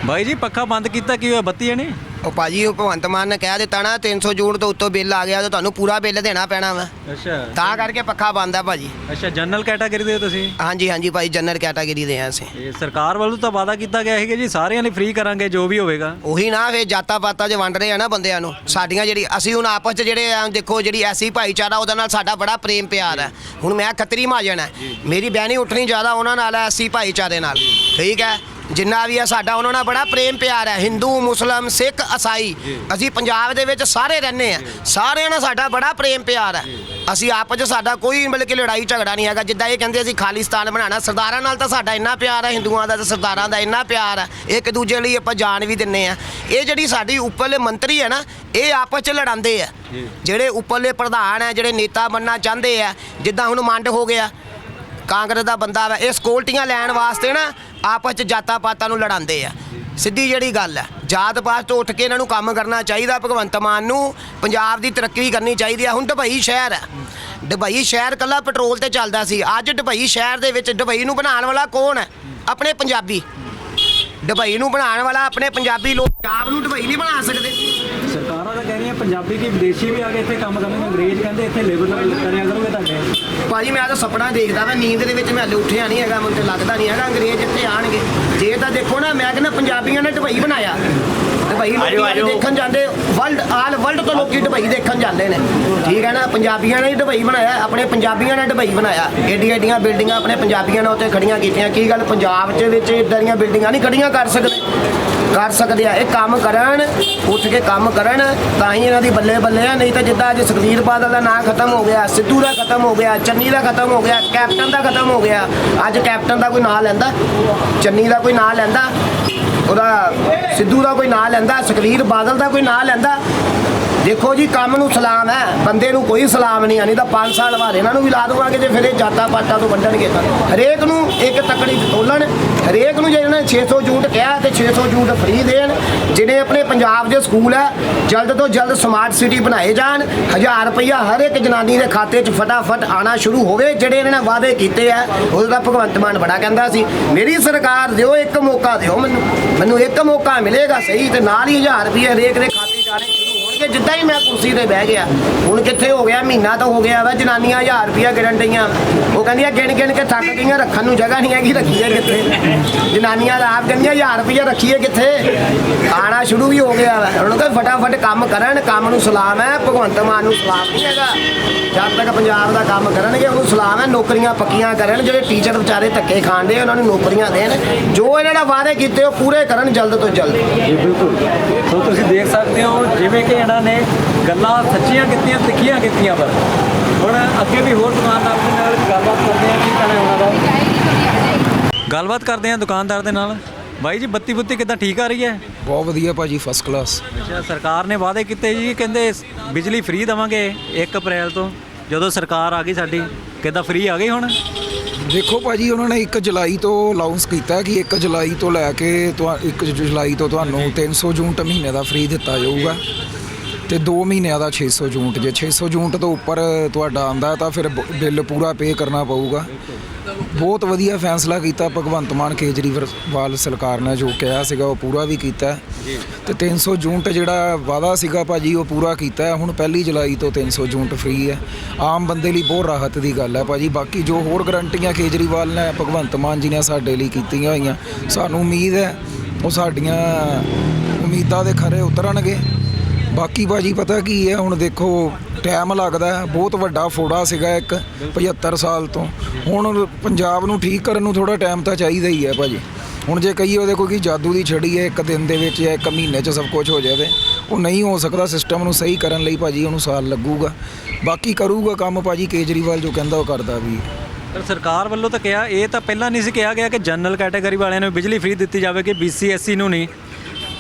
ਬਾਈ ਜੀ ਪੱਖਾ ਬੰਦ ਕੀਤਾ ਕੀ ਹੋਇਆ? ਬੱਤੀ ਹੈ ਨਹੀਂ? ਉਹ ਭਾਜੀ ਉਹ ਭਗਵੰਤ ਮਾਨ ਨੇ ਕਹਿ ਦਿੱਤਾ ਨਾ 300 ਜੂਨ ਤੋਂ ਉੱਤੋਂ ਬਿੱਲ ਆ ਗਿਆ ਤਾਂ ਤੁਹਾਨੂੰ ਪੂਰਾ ਬਿੱਲ ਦੇਣਾ ਪੈਣਾ ਵਾ। ਅੱਛਾ। ਤਾਂ ਕਰਕੇ ਪੱਖਾ ਬੰਦ ਆ ਭਾਜੀ। ਅੱਛਾ ਜਨਰਲ ਕੈਟਾਗਰੀ ਦੇ ਹੋ ਤੁਸੀਂ? ਹਾਂਜੀ ਹਾਂਜੀ ਭਾਈ ਜਨਰਲ ਕੈਟਾਗਰੀ ਦੇ ਆ ਅਸੀਂ। ਇਹ ਸਰਕਾਰ ਵੱਲੋਂ ਤਾਂ ਵਾਅਦਾ ਕੀਤਾ ਗਿਆ ਹੈ ਜੀ ਸਾਰਿਆਂ ਲਈ ਫ੍ਰੀ ਕਰਾਂਗੇ ਜੋ ਵੀ ਹੋਵੇਗਾ। ਉਹੀ ਨਾ ਫੇ ਜਾਤਾਂ ਪਾਤਾਂ 'ਚ ਵੰਡ ਰਹੇ ਆ ਨਾ ਬੰਦਿਆਂ ਨੂੰ। ਸਾਡੀਆਂ ਜਿਹੜੀ ਅਸੀਂ ਹੁਣ ਆਪਸ 'ਚ ਜਿਹੜੇ ਆ ਦੇਖੋ ਜਿਹੜੀ ਐਸੀ ਭਾਈਚਾਰਾ ਉਹਦੇ ਨਾਲ ਸਾਡਾ ਬੜਾ ਪ੍ਰੇਮ ਪਿਆਰ ਹੈ। ਹੁਣ ਮੈਂ ਖੱਤਰੀ ਮਹਾਜਨ ਹੈ। ਮੇਰੀ ਬਹਿਣੀ ਉੱਠਣੀ ਜ਼ਿਆਦਾ ਉਹਨਾਂ ਨਾਲ ਹੈ ਐਸੀ ਭਾਈਚਾਰੇ ਨਾਲ। ਠੀਕ ਹੈ? ਜਿੰਨਾ ਵੀ ਆ ਸਾਡਾ ਉਹਨਾਂ ਨਾਲ ਬੜਾ ਪ੍ਰੇਮ ਪਿਆਰ ਹੈ। ਹਿੰਦੂ ਮੁਸਲਮ ਸਿੱਖ ਈਸਾਈ ਅਸੀਂ ਪੰਜਾਬ ਦੇ ਵਿੱਚ ਸਾਰੇ ਰਹਿੰਦੇ ਆ ਸਾਰਿਆਂ ਨਾਲ ਸਾਡਾ ਬੜਾ ਪ੍ਰੇਮ ਪਿਆਰ ਹੈ। ਅਸੀਂ ਆਪਸ 'ਚ ਸਾਡਾ ਕੋਈ ਮਤਲਬ ਕਿ ਲੜਾਈ ਝਗੜਾ ਨਹੀਂ ਹੈਗਾ। ਜਿੱਦਾਂ ਇਹ ਕਹਿੰਦੇ ਅਸੀਂ ਖਾਲਿਸਤਾਨ ਬਣਾਉਣਾ ਸਰਦਾਰਾਂ ਨਾਲ ਤਾਂ ਸਾਡਾ ਇੰਨਾ ਪਿਆਰ ਹੈ ਹਿੰਦੂਆਂ ਦਾ ਤੇ ਸਰਦਾਰਾਂ ਦਾ ਇੰਨਾ ਪਿਆਰ ਹੈ। ਇੱਕ ਦੂਜੇ ਲਈ ਆਪਾਂ ਜਾਨ ਵੀ ਦਿੰਨੇ ਆ ਇਹ ਜਿਹੜੀ ਸਾਡੀ ਉੱਪਰਲੇ ਮੰਤਰੀ ਹੈ ਨਾ ਇਹ ਆਪਸ 'ਚ ਲੜਾਉਂਦੇ ਆ। ਜਿਹੜੇ ਉੱਪਰਲੇ ਪ੍ਰਧਾਨ ਹੈ ਜਿਹੜੇ ਨੇਤਾ ਬਣਨਾ ਚਾਹੁੰਦੇ ਆ ਜਿੱਦਾਂ ਹੁਣ ਮੰਡ ਹੋ ਗਿਆ। ਕਾਂਗਰਸ ਦਾ ਬੰਦਾ ਵਾ, ਇਹ ਸਕਿਉਰਟੀਆਂ ਲੈਣ ਵਾਸਤੇ ਨਾ ਆਪਸ ਚ ਜਾਤਾਂ ਪਾਤਾਂ ਨੂੰ ਲੜਾਉਂਦੇ ਆ। ਸਿੱਧੀ ਜਿਹੜੀ ਗੱਲ ਹੈ ਜਾਤ ਪਾਤ ਤੋਂ ਉੱਠ ਕੇ ਇਹਨਾਂ ਨੂੰ ਕੰਮ ਕਰਨਾ ਚਾਹੀਦਾ, ਭਗਵੰਤ ਮਾਨ ਨੂੰ ਪੰਜਾਬ ਦੀ ਤਰੱਕੀ ਕਰਨੀ ਚਾਹੀਦੀ ਆ। ਹੁਣ ਦੁਬਈ ਸ਼ਹਿਰ ਹੈ ਦੁਬਈ ਸ਼ਹਿਰ ਕੱਲਾ ਪੈਟਰੋਲ ਤੇ ਚੱਲਦਾ ਸੀ। ਅੱਜ ਦੁਬਈ ਸ਼ਹਿਰ ਦੇ ਵਿੱਚ ਦੁਬਈ ਨੂੰ ਬਣਾਉਣ ਵਾਲਾ ਕੌਣ ਹੈ ਆਪਣੇ ਪੰਜਾਬੀ। ਦੁਬਈ ਨੂੰ ਬਣਾਉਣ ਵਾਲਾ ਆਪਣੇ ਪੰਜਾਬੀ ਲੋਕ ਪੰਜਾਬ ਨੂੰ ਦੁਬਈ ਨਹੀਂ ਬਣਾ ਸਕਦੇ। ਸਰਕਾਰਾਂ ਤਾਂ ਕਹਿ ਰਹੀਆਂ ਪੰਜਾਬੀ ਕੀ ਵਿਦੇਸ਼ੀ ਵੀ ਆ ਕੇ ਇੱਥੇ ਕੰਮ ਕਰਨਗੇ ਅੰਗਰੇਜ਼ ਕਹਿੰਦੇ ਇੱਥੇ ਲੇਬਰ ਕਰਿਆ ਕਰੋਗੇ ਤੁਹਾਡੇ? ਭਾਜੀ ਮੈਂ ਤਾਂ ਸੁਪਨਾ ਦੇਖਦਾ ਵਾ ਨੀਂਦ ਦੇ ਵਿੱਚ ਮੈਂ ਹਲੇ ਉੱਠਿਆ ਨਹੀਂ ਹੈਗਾ ਮੈਨੂੰ ਤੇ ਲੱਗਦਾ ਨਹੀਂ ਹੈਗਾ ਅੰਗਰੇਜ਼ ਇੱਥੇ ਆਣਗੇ ਜੇ ਤਾਂ ਦੇਖੋ ਨਾ ਮੈਂ ਕਹਿੰਦਾ ਪੰਜਾਬੀਆਂ ਨੇ ਦੁਬਈ ਬਣਾਇਆ। ਦੁਬਈ ਲੋਕੀ ਦੇਖਣ ਜਾਂਦੇ ਵਰਲਡ ਆਲ ਵਰਲਡ ਤੋਂ ਲੋਕੀ ਦੁਬਈ ਦੇਖਣ ਜਾਂਦੇ ਨੇ। ਠੀਕ ਹੈ ਨਾ? ਪੰਜਾਬੀਆਂ ਨੇ ਦੁਬਈ ਬਣਾਇਆ ਆਪਣੇ ਪੰਜਾਬੀਆਂ ਨੇ ਦੁਬਈ ਬਣਾਇਆ। ਏਡੀਆਂ ਏਡੀਆਂ ਬਿਲਡਿੰਗਾਂ ਆਪਣੇ ਪੰਜਾਬੀਆਂ ਨੇ ਉੱਤੇ ਖੜੀਆਂ ਕੀਤੀਆਂ। ਕੀ ਗੱਲ? ਪੰਜਾਬ ਦੇ ਵਿੱਚ ਇਦਾਂ ਦੀਆਂ ਬਿਲਡਿੰਗਾਂ ਨਹੀਂ ਖੜੀਆਂ ਕਰ ਸਕਦੇ? ਕਰ ਸਕਦੇ ਆ। ਇਹ ਕੰਮ ਕਰਨ ਉੱਠ ਕੇ ਕੰਮ ਕਰਨ ਤਾਂ ਹੀ ਇਹਨਾਂ ਦੀ ਬੱਲੇ ਬੱਲੇ ਆ। ਨਹੀਂ ਤਾਂ ਜਿੱਦਾਂ ਅੱਜ ਸੁਖਬੀਰ ਬਾਦਲ ਦਾ ਨਾਂ ਖਤਮ ਹੋ ਗਿਆ ਸਿੱਧੂ ਦਾ ਖਤਮ ਹੋ ਗਿਆ ਚੰਨੀ ਦਾ ਖਤਮ ਹੋ ਗਿਆ ਕੈਪਟਨ ਦਾ ਖਤਮ ਹੋ ਗਿਆ। ਅੱਜ ਕੈਪਟਨ ਦਾ ਕੋਈ ਨਾਂ ਲੈਂਦਾ? ਚੰਨੀ ਦਾ ਕੋਈ ਨਾਂ ਲੈਂਦਾ? ਉਹਦਾ ਸਿੱਧੂ ਦਾ ਕੋਈ ਨਾਂ ਲੈਂਦਾ ਸੁਖਬੀਰ ਬਾਦਲ ਦਾ ਕੋਈ ਨਾਂ ਲੈਂਦਾ। ਦੇਖੋ ਜੀ, ਕੰਮ ਨੂੰ ਸਲਾਮ ਹੈ। ਬੰਦੇ ਨੂੰ ਕੋਈ ਸਲਾਮ ਨਹੀਂ ਆਣੀ ਤਾਂ 5 ਸਾਲ ਬਾਅਦ ਇਹਨਾਂ ਨੂੰ ਵੀ ਲਾ ਦਵਾਂਗੇ ਜੇ ਫਿਰ ਇਹ ਜਾਤਾਂ ਪਾਤਾਂ ਤੋਂ ਵੰਡਣਗੇ ਤਾਂ। ਹਰੇਕ ਨੂੰ ਇੱਕ ਤਕੜੀ ਤੋਲਣ। ਹਰੇਕ ਨੂੰ ਜੇ ਇਹਨਾਂ ਨੇ 600 ਯੂਨਿਟ ਕਿਹਾ ਤੇ 600 ਯੂਨਿਟ ਫ੍ਰੀ ਦੇਣ ਜਿਹੜੇ ਆਪਣੇ ਪੰਜਾਬ ਦੇ ਸਕੂਲ ਹੈ, ਜਲਦ ਤੋਂ ਜਲਦ ਸਮਾਰਟ ਸਿਟੀ ਬਣਾਏ ਜਾਣ। 1000 ਰੁਪਈਆ ਹਰ ਇੱਕ ਜਨਾਨੀ ਦੇ ਖਾਤੇ 'ਚ ਫਟਾਫਟ ਆਣਾ ਸ਼ੁਰੂ ਹੋਵੇ, ਜਿਹੜੇ ਇਹਨਾਂ ਨੇ ਵਾਅਦੇ ਕੀਤੇ ਆ, ਉਹਦਾ ਭਗਵੰਤ ਮਾਨ ਬੜਾ ਕਹਿੰਦਾ ਸੀ, ਮੇਰੀ ਸਰਕਾਰ ਦਿਓ, ਇੱਕ ਮੌਕਾ ਦਿਓ ਮੈਨੂੰ ਮੈਨੂੰ ਇੱਕ ਮੌਕਾ ਮਿਲੇਗਾ, ਸਹੀ ਤੇ ਨਾਲ ਹੀ 1000 ਰੁਪਏ ਹਰੇਕ ਦੇ ਖਾਤੇ 'ਚ ਆਣੇ ਸ਼ੁਰੂ ਜਿੱਦਾਂ ਹੀ ਮੈਂ ਕੁਰਸੀ ਤੇ ਬਹਿ ਗਿਆ, ਹੁਣ ਕਿੱਥੇ ਹੋ ਗਿਆ, ਮਹੀਨਾ ਤਾਂ ਹੋ ਗਿਆ ਵਾ, ਜਨਾਨੀਆਂ 1000 ਰੁਪਇਆ ਗਿਣ ਡਈਆਂ। ਉਹ ਕਹਿੰਦੀਆਂ ਗਿਣ ਗਿਣ ਕੇ ਥੱਕ ਗਈਆਂ, ਰੱਖਣ ਨੂੰ ਜਗ੍ਹਾ ਨਹੀਂ ਹੈਗੀ ਰੱਖੀਏ ਕਿੱਥੇ? ਜਨਾਨੀਆਂ ਦਾ ਆਪ ਕਹਿੰਦੀਆਂ 1000 ਰੁਪਇਆ ਰੱਖੀਏ ਕਿੱਥੇ? ਆਣਾ ਸ਼ੁਰੂ ਵੀ ਹੋ ਗਿਆ ਵਾ। ਉਹਨਾਂ ਕਹਿੰਦੇ, ਫਟਾਫਟ ਕੰਮ ਕਰਨ, ਕੰਮ ਨੂੰ ਸਲਾਮ ਹੈ ਭਗਵੰਤ ਮਾਨ ਨੂੰ ਸਲਾਮ ਨਹੀਂ ਹੈਗਾ। ਜਦ ਤੱਕ ਪੰਜਾਬ ਦਾ ਕੰਮ ਕਰਨਗੇ, ਉਹਨੂੰ ਸਲਾਮ ਹੈ ਨੌਕਰੀਆਂ ਪੱਕੀਆਂ ਕਰਨ, ਜਿਹੜੇ ਟੀਚਰ ਵਿਚਾਰੇ ਧੱਕੇ ਖਾਂਦੇ ਉਹਨਾਂ ਨੂੰ ਨੌਕਰੀਆਂ ਦੇਣ। ਜੋ ਇਹਨਾਂ ਦਾ ਵਾਅਦੇ ਕੀਤੇ, ਉਹ ਪੂਰੇ ਕਰਨ ਜਲਦ ਤੋਂ ਜਲਦ। ਜੀ, ਬਿਲਕੁਲ। ਸੋ ਤੁਸੀਂ ਦੇਖ ਸਕਦੇ ਹੋ, ਜਿਵੇਂ ਕਿ ਇਹਨਾਂ ਨੇ ਗੱਲਾਂ ਸੱਚੀਆਂ ਕੀਤੀਆਂ ਤਿੱਖੀਆਂ ਕੀਤੀਆਂ ਪਰ। ਹੁਣ ਅੱਗੇ ਵੀ ਹੋਰ ਦੁਕਾਨਦਾਰ ਦੇ ਨਾਲ ਗੱਲਬਾਤ ਕਰਦੇ ਹਾਂ ਕੀ ਕਹਿਣਾ ਉਹਨਾਂ ਦਾ? ਗੱਲਬਾਤ ਕਰਦੇ ਹਾਂ ਦੁਕਾਨਦਾਰ ਦੇ ਨਾਲ। ਬਾਈ ਜੀ ਬੱਤੀ ਬੁੱਤੀ ਕਿੱਦਾਂ ਠੀਕ ਆ ਰਹੀ ਹੈ? ਬਹੁਤ ਵਧੀਆ ਭਾਜੀ ਫਸਟ ਕਲਾਸ ਅੱਛਾ ਸਰਕਾਰ ਨੇ ਵਾਅਦੇ ਕੀਤੇ ਜੀ ਕਹਿੰਦੇ ਬਿਜਲੀ ਫ੍ਰੀ ਦੇਵਾਂਗੇ 1 ਅਪ੍ਰੈਲ ਤੋਂ। ਜਦੋਂ ਸਰਕਾਰ ਆ ਗਈ ਸਾਡੀ ਕਿੱਦਾਂ ਫ੍ਰੀ ਆ ਗਈ ਹੁਣ? ਦੇਖੋ ਭਾਜੀ ਉਹਨਾਂ ਨੇ 1 ਜੁਲਾਈ ਤੋਂ ਅਨਾਉਂਸ ਕੀਤਾ ਕਿ 1 ਜੁਲਾਈ ਤੋਂ ਲੈ ਕੇ ਤੁਹਾ 1 ਜੁਲਾਈ ਤੋਂ ਤੁਹਾਨੂੰ 300 ਯੂਨਿਟ ਮਹੀਨੇ ਦਾ ਫ੍ਰੀ ਦਿੱਤਾ ਜਾਊਗਾ। ਤੇ 2 ਮਹੀਨਿਆਂ ਦਾ 600 ਯੂਨਿਟ ਜੇ 600 ਯੂਨਿਟ ਤੋਂ ਉੱਪਰ ਤੁਹਾਡਾ ਆਂਦਾ ਤਾਂ ਫਿਰ ਬ- ਬਿੱਲ ਪੂਰਾ ਪੇ ਕਰਨਾ ਪਊਗਾ। ਬਹੁਤ ਵਧੀਆ ਫੈਸਲਾ ਕੀਤਾ ਭਗਵੰਤ ਮਾਨ ਕੇਜਰੀਵਾਲ ਸਰਕਾਰ ਨੇ, ਜੋ ਕਿਹਾ ਸੀਗਾ ਉਹ ਪੂਰਾ ਵੀ ਕੀਤਾ। ਤੇ 300 ਯੂਨਿਟ ਜਿਹੜਾ ਵਾਅਦਾ ਸੀਗਾ ਭਾਜੀ, ਉਹ ਪੂਰਾ ਕੀਤਾ ਹੈ। ਹੁਣ ਪਹਿਲੀ ਜੁਲਾਈ ਤੋਂ 300 ਯੂਨਿਟ ਫ੍ਰੀ ਹੈ। ਆਮ ਬੰਦੇ ਲਈ ਬਹੁਤ ਰਾਹਤ ਦੀ ਗੱਲ ਹੈ ਭਾਜੀ। ਬਾਕੀ ਜੋ ਹੋਰ ਗਰੰਟੀਆਂ ਕੇਜਰੀਵਾਲ ਨੇ, ਭਗਵੰਤ ਮਾਨ ਜੀ ਨੇ ਸਾਡੇ ਲਈ ਕੀਤੀਆਂ ਹੋਈਆਂ, ਸਾਨੂੰ ਉਮੀਦ ਹੈ ਉਹ ਸਾਡੀਆਂ ਉਮੀਦਾਂ ਦੇ ਖਰੇ ਉਤਰਨਗੇ। ਬਾਕੀ ਭਾਜੀ ਪਤਾ ਕੀ ਹੈ, ਹੁਣ ਦੇਖੋ ਟਾਈਮ ਲੱਗਦਾ ਹੈ। ਬਹੁਤ ਵੱਡਾ ਫੋੜਾ ਸੀਗਾ ਇੱਕ 75 ਸਾਲ ਤੋਂ। ਹੁਣ ਪੰਜਾਬ ਨੂੰ ਠੀਕ ਕਰਨ ਨੂੰ ਥੋੜਾ ਟਾਈਮ ਤਾਂ ਚਾਹੀਦਾ ਹੀ ਹੈ ਭਾਜੀ। ਹੁਣ ਜੇ ਕਹੀਏ ਉਹਦੇ ਕੋਈ ਜਾਦੂ ਦੀ ਛੜੀ ਹੈ, ਇੱਕ ਦਿਨ ਦੇ ਵਿੱਚ ਜਾਂ ਇੱਕ ਮਹੀਨੇ 'ਚ ਸਭ ਕੁਝ ਹੋ ਜਾਵੇ, ਉਹ ਨਹੀਂ ਹੋ ਸਕਦਾ ਸਿਸਟਮ ਨੂੰ ਸਹੀ ਕਰਨ ਲਈ ਭਾਜੀ ਉਹਨੂੰ ਸਾਲ ਲੱਗੂਗਾ। ਬਾਕੀ ਕਰੂਗਾ ਕੰਮ ਭਾਜੀ ਕੇਜਰੀਵਾਲ ਜੋ ਕਹਿੰਦਾ ਉਹ ਕਰਦਾ ਵੀ। ਪਰ ਸਰਕਾਰ ਵੱਲੋਂ ਤਾਂ ਕਿਹਾ, ਇਹ ਤਾਂ ਪਹਿਲਾਂ ਨਹੀਂ ਸੀ ਕਿਹਾ ਗਿਆ ਕਿ ਜਨਰਲ ਕੈਟਾਗਰੀ ਵਾਲਿਆਂ ਨੂੰ ਬਿਜਲੀ ਫ੍ਰੀ ਦਿੱਤੀ ਜਾਵੇ, ਕਿ BC SC ਨੂੰ ਨਹੀਂ।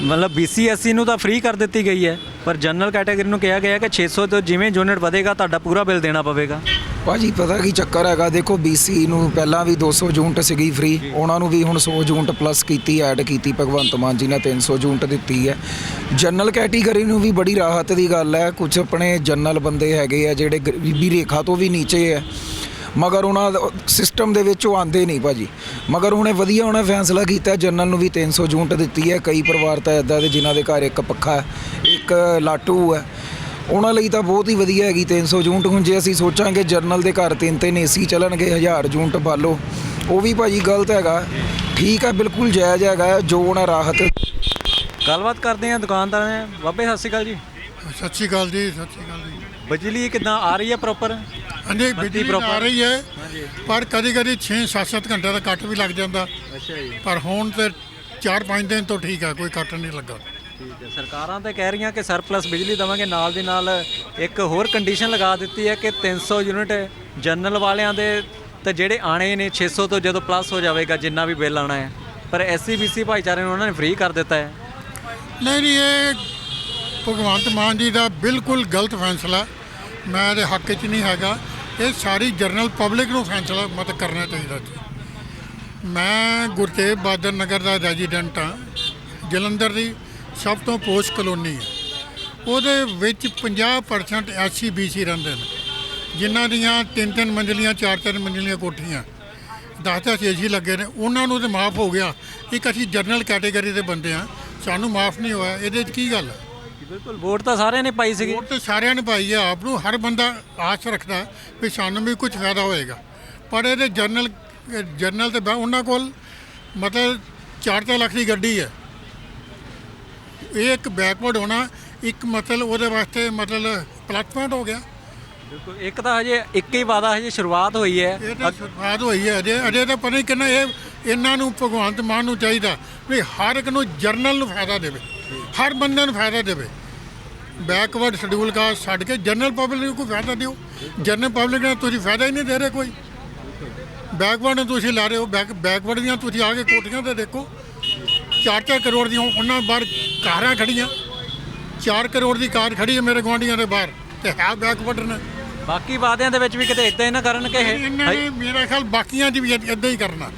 ਮਤਲਬ BC SC ਨੂੰ ਤਾਂ ਫ੍ਰੀ ਕਰ ਦਿੱਤੀ ਗਈ ਹੈ। ਪਰ ਜਨਰਲ ਕੈਟਾਗਰੀ ਨੂੰ ਕਿਹਾ ਗਿਆ ਕਿ 600 ਤੋਂ ਜਿਵੇਂ ਯੂਨਿਟ ਵਧੇਗਾ, ਤੁਹਾਡਾ ਪੂਰਾ ਬਿੱਲ ਦੇਣਾ ਪਵੇਗਾ। ਭਾਜੀ, ਪਤਾ ਕੀ ਚੱਕਰ ਹੈਗਾ? ਦੇਖੋ BC ਨੂੰ ਪਹਿਲਾਂ ਵੀ 200 ਯੂਨਿਟ ਸੀਗੀ ਫ੍ਰੀ ਉਹਨਾਂ ਨੂੰ ਵੀ ਹੁਣ 100 ਯੂਨਿਟ ਪਲੱਸ ਕੀਤੀ ਐਡ ਕੀਤੀ, ਭਗਵੰਤ ਮਾਨ ਜੀ ਨੇ 300 ਯੂਨਿਟ ਦਿੱਤੀ ਹੈ। ਜਨਰਲ ਕੈਟਾਗਰੀ ਨੂੰ ਵੀ ਬੜੀ ਰਾਹਤ ਦੀ ਗੱਲ ਹੈ। ਕੁਝ ਆਪਣੇ ਜਨਰਲ ਬੰਦੇ ਹੈਗੇ ਆ, ਜਿਹੜੇ ਗਰੀਬੀ ਰੇਖਾ ਤੋਂ ਵੀ ਨੀਚੇ ਹੈ। ਮਗਰ ਉਹਨਾਂ ਸਿਸਟਮ ਦੇ ਵਿੱਚ ਉਹ ਆਂਦੇ ਨਹੀਂ ਭਾਜੀ। ਮਗਰ ਉਹਨੇ ਵਧੀਆ ਉਹਨੇ ਫੈਸਲਾ ਕੀਤਾ ਜਨਰਲ ਨੂੰ ਵੀ 300 ਯੂਨਿਟ ਦਿੱਤੀ ਹੈ। ਕਈ ਪਰਿਵਾਰ ਤਾਂ ਇਦਾਂ ਦੇ ਜਿਨ੍ਹਾਂ ਦੇ ਘਰ ਇੱਕ ਪੱਖਾ ਇੱਕ ਲਾਟੂ ਹੈ। ਉਹਨਾਂ ਲਈ ਤਾਂ ਬਹੁਤ ਹੀ ਵਧੀਆ ਹੈਗੀ 300 ਯੂਨਿਟ ਹੁਣ ਜੇ ਅਸੀਂ ਸੋਚਾਂਗੇ ਜਰਨਲ ਦੇ ਘਰ ਤਿੰਨ ਤਿੰਨ ਏਸੀ ਚੱਲਣਗੇ 1000 ਯੂਨਿਟ ਬਾਲੋ ਉਹ ਵੀ ਭਾਜੀ ਗਲਤ ਹੈਗਾ। ਠੀਕ ਹੈ ਬਿਲਕੁਲ ਜਾਇਜ਼ ਹੈਗਾ ਜੋ ਉਹਨਾਂ ਰਾਹਤ ਗੱਲਬਾਤ ਕਰਦੇ ਹਾਂ ਦੁਕਾਨਦਾਰ ਨੇ ਬਾਬੇ ਸਤਿ ਸ਼੍ਰੀ ਅਕਾਲ ਜੀ। ਸਤਿ ਸ਼੍ਰੀ ਅਕਾਲ ਜੀ ਸਤਿ ਸ਼੍ਰੀ ਅਕਾਲ ਜੀ। ਬਿਜਲੀ ਕਿੱਦਾਂ ਆ ਰਹੀ ਹੈ ਪ੍ਰੋਪਰ ਹਾਂਜੀ ਬਿਜਲੀ proper? ਆ ਰਹੀ ਹੈ। ਪਰ ਕਦੀ ਕਦੀ 6 7-7 ਘੰਟੇ ਦਾ ਕੱਟ ਵੀ ਲੱਗ ਜਾਂਦਾ। ਅੱਛਾ ਜੀ। ਪਰ ਹੁਣ ਤੇ 4-5 ਦਿਨ ਤੋਂ ਠੀਕ ਹੈ ਕੋਈ ਕੱਟ ਨਹੀਂ ਲੱਗਾ। ਠੀਕ ਹੈ। ਸਰਕਾਰਾਂ ਤਾਂ ਕਹਿ ਰਹੀਆਂ ਕਿ ਸਰਪਲਸ ਬਿਜਲੀ ਦੇਵਾਂਗੇ ਨਾਲ ਦੀ ਨਾਲ ਇੱਕ ਹੋਰ ਕੰਡੀਸ਼ਨ ਲਗਾ ਦਿੱਤੀ ਹੈ ਕਿ 300 ਯੂਨਿਟ ਜਨਰਲ ਵਾਲਿਆਂ ਦੇ ਤੇ ਜਿਹੜੇ ਆਣੇ ਨੇ 600 ਤੋਂ ਜਦੋਂ ਪਲੱਸ ਹੋ ਜਾਵੇਗਾ ਜਿੰਨਾ ਵੀ ਬਿੱਲ ਆਣਾ ਹੈ। ਪਰ ਐਸਸੀ ਬੀਸੀ ਭਾਈਚਾਰੇ ਨੂੰ ਉਹਨਾਂ ਨੇ ਫ੍ਰੀ ਕਰ ਦਿੱਤਾ ਹੈ। ਨਹੀਂ ਨਹੀਂ ਇਹ ਭਗਵੰਤ ਮਾਨ ਜੀ ਦਾ ਬਿਲਕੁਲ ਗਲਤ ਫੈਸਲਾ। ਮੈਂ ਇਹਦੇ ਹੱਕ 'ਚ ਨਹੀਂ ਹੈਗਾ। ਇਹ ਸਾਰੀ ਜਰਨਲ ਪਬਲਿਕ ਨੂੰ ਫੈਸਲਾ ਮਤ ਕਰਨਾ ਚਾਹੀਦਾ ਸੀ। ਮੈਂ ਗੁਰਤੇਜ ਬਹਾਦਰ ਨਗਰ ਦਾ ਰੈਜ਼ੀਡੈਂਟ ਹਾਂ। ਜਲੰਧਰ ਦੀ ਸਭ ਤੋਂ ਪੋਸ਼ ਕਲੋਨੀ ਹੈ। ਉਹਦੇ ਵਿੱਚ 50% ਐਸਸੀ ਬੀਸੀ ਰਹਿੰਦੇ ਨੇ। ਜਿਨ੍ਹਾਂ ਦੀਆਂ ਤਿੰਨ ਤਿੰਨ ਮੰਜ਼ਲੀਆਂ ਚਾਰ ਚਾਰ ਮੰਜ਼ਲੀਆਂ ਕੋਠੀਆਂ ਦਸ ਦਸ ਏਸੀ ਲੱਗੇ ਨੇ। ਉਹਨਾਂ ਨੂੰ ਤੇ ਮਾਫ ਹੋ ਗਿਆ। ਇੱਕ ਅਸੀਂ ਜਨਰਲ ਕੈਟਾਗਰੀ ਦੇ ਬੰਦੇ ਆ ਸਾਨੂੰ ਮਾਫ ਨਹੀਂ ਹੋਇਆ। ਇਹਦੇ 'ਚ ਕੀ ਗੱਲ ਹੈ? ਬਿਲਕੁਲ ਵੋਟ ਤਾਂ ਸਾਰਿਆਂ ਨੇ ਪਾਈ ਸੀਗੀ। ਵੋਟ ਤੇ ਸਾਰਿਆਂ ਨੇ ਪਾਈ ਹੈ ਆਪ ਨੂੰ ਹਰ ਬੰਦਾ ਆਸ ਰੱਖਦਾ ਵੀ ਸਾਨੂੰ ਵੀ ਕੁਝ ਫਾਇਦਾ ਹੋਏਗਾ। ਪਰ ਇਹਦੇ ਜਨਰਲ ਜਨਰਲ ਤੇ ਉਹਨਾਂ ਕੋਲ ਮਤਲਬ 4-4 ਲੱਖ ਦੀ ਗੱਡੀ ਹੈ। ਇਹ ਇੱਕ ਬੈਕਵਰਡ ਹੋਣਾ ਇੱਕ ਮਤਲਬ ਉਹਦੇ ਵਾਸਤੇ ਮਤਲਬ ਪੁਆਇੰਟ ਹੋ ਗਿਆ। ਬਿਲਕੁਲ ਇੱਕ ਤਾਂ ਹਜੇ ਇੱਕ ਹੀ ਵਾਦਾ ਹਜੇ ਸ਼ੁਰੂਆਤ ਹੋਈ ਹੈ। ਇਹ ਤਾਂ ਸ਼ੁਰੂਆਤ ਹੋਈ ਹੈ। ਅਜੇ ਅਜੇ ਤਾਂ ਪਤਾ ਨਹੀਂ ਕਿੰਨਾ ਇਹ ਇਹਨਾਂ ਨੂੰ ਭਗਵੰਤ ਮਾਨ ਨੂੰ ਚਾਹੀਦਾ ਵੀ ਹਰ ਇੱਕ ਨੂੰ ਜਰਨਲ ਨੂੰ ਫਾਇਦਾ ਦੇਵੇ। ਹਰ ਬੰਦੇ ਨੂੰ ਫਾਇਦਾ ਦੇਵੇ। ਬੈਕਵਰਡ ਸ਼ਡਿਊਲ ਕਾਸਟ ਛੱਡ ਕੇ ਜਨਰਲ ਪਬਲਿਕ ਨੂੰ ਕੋਈ ਫਾਇਦਾ ਦਿਓ। ਜਨਰਲ ਪਬਲਿਕ ਨੂੰ ਤੁਸੀਂ ਫਾਇਦਾ ਹੀ ਨਹੀਂ ਦੇ ਰਹੇ ਕੋਈ। ਬੈਕਵਰਡ ਨੂੰ ਤੁਸੀਂ ਲਾ ਰਹੇ ਹੋ। ਬੈਕ ਬੈਕਵਰਡ ਦੀਆਂ ਤੁਸੀਂ ਆ ਕੇ ਕੋਟੀਆਂ ਤੇ ਦੇਖੋ। 4-4 ਕਰੋੜ ਦੀਆਂ ਉਹਨਾਂ ਬਾਹਰ ਕਾਰਾਂ ਖੜੀਆਂ 4 ਕਰੋੜ ਦੀ ਕਾਰ ਖੜੀ ਹੈ ਮੇਰੇ ਗੁਆਂਢੀਆਂ ਦੇ ਬਾਹਰ ਤੇ ਹੈ ਬੈਕਵਰਡ ਨੇ। ਬਾਕੀ ਵਾਅਦਿਆਂ ਦੇ ਵਿੱਚ ਵੀ ਕਿਤੇ ਇਦਾਂ ਹੀ ਨਾ ਕਰਨ ਕਿ ਇਹ ਇਹਨਾਂ ਨੇ ਮੇਰਾ ਖਿਆਲ ਬਾਕੀਆਂ ਦੀ ਵੀ ਇਦਾਂ ਹੀ ਕਰਨਾ।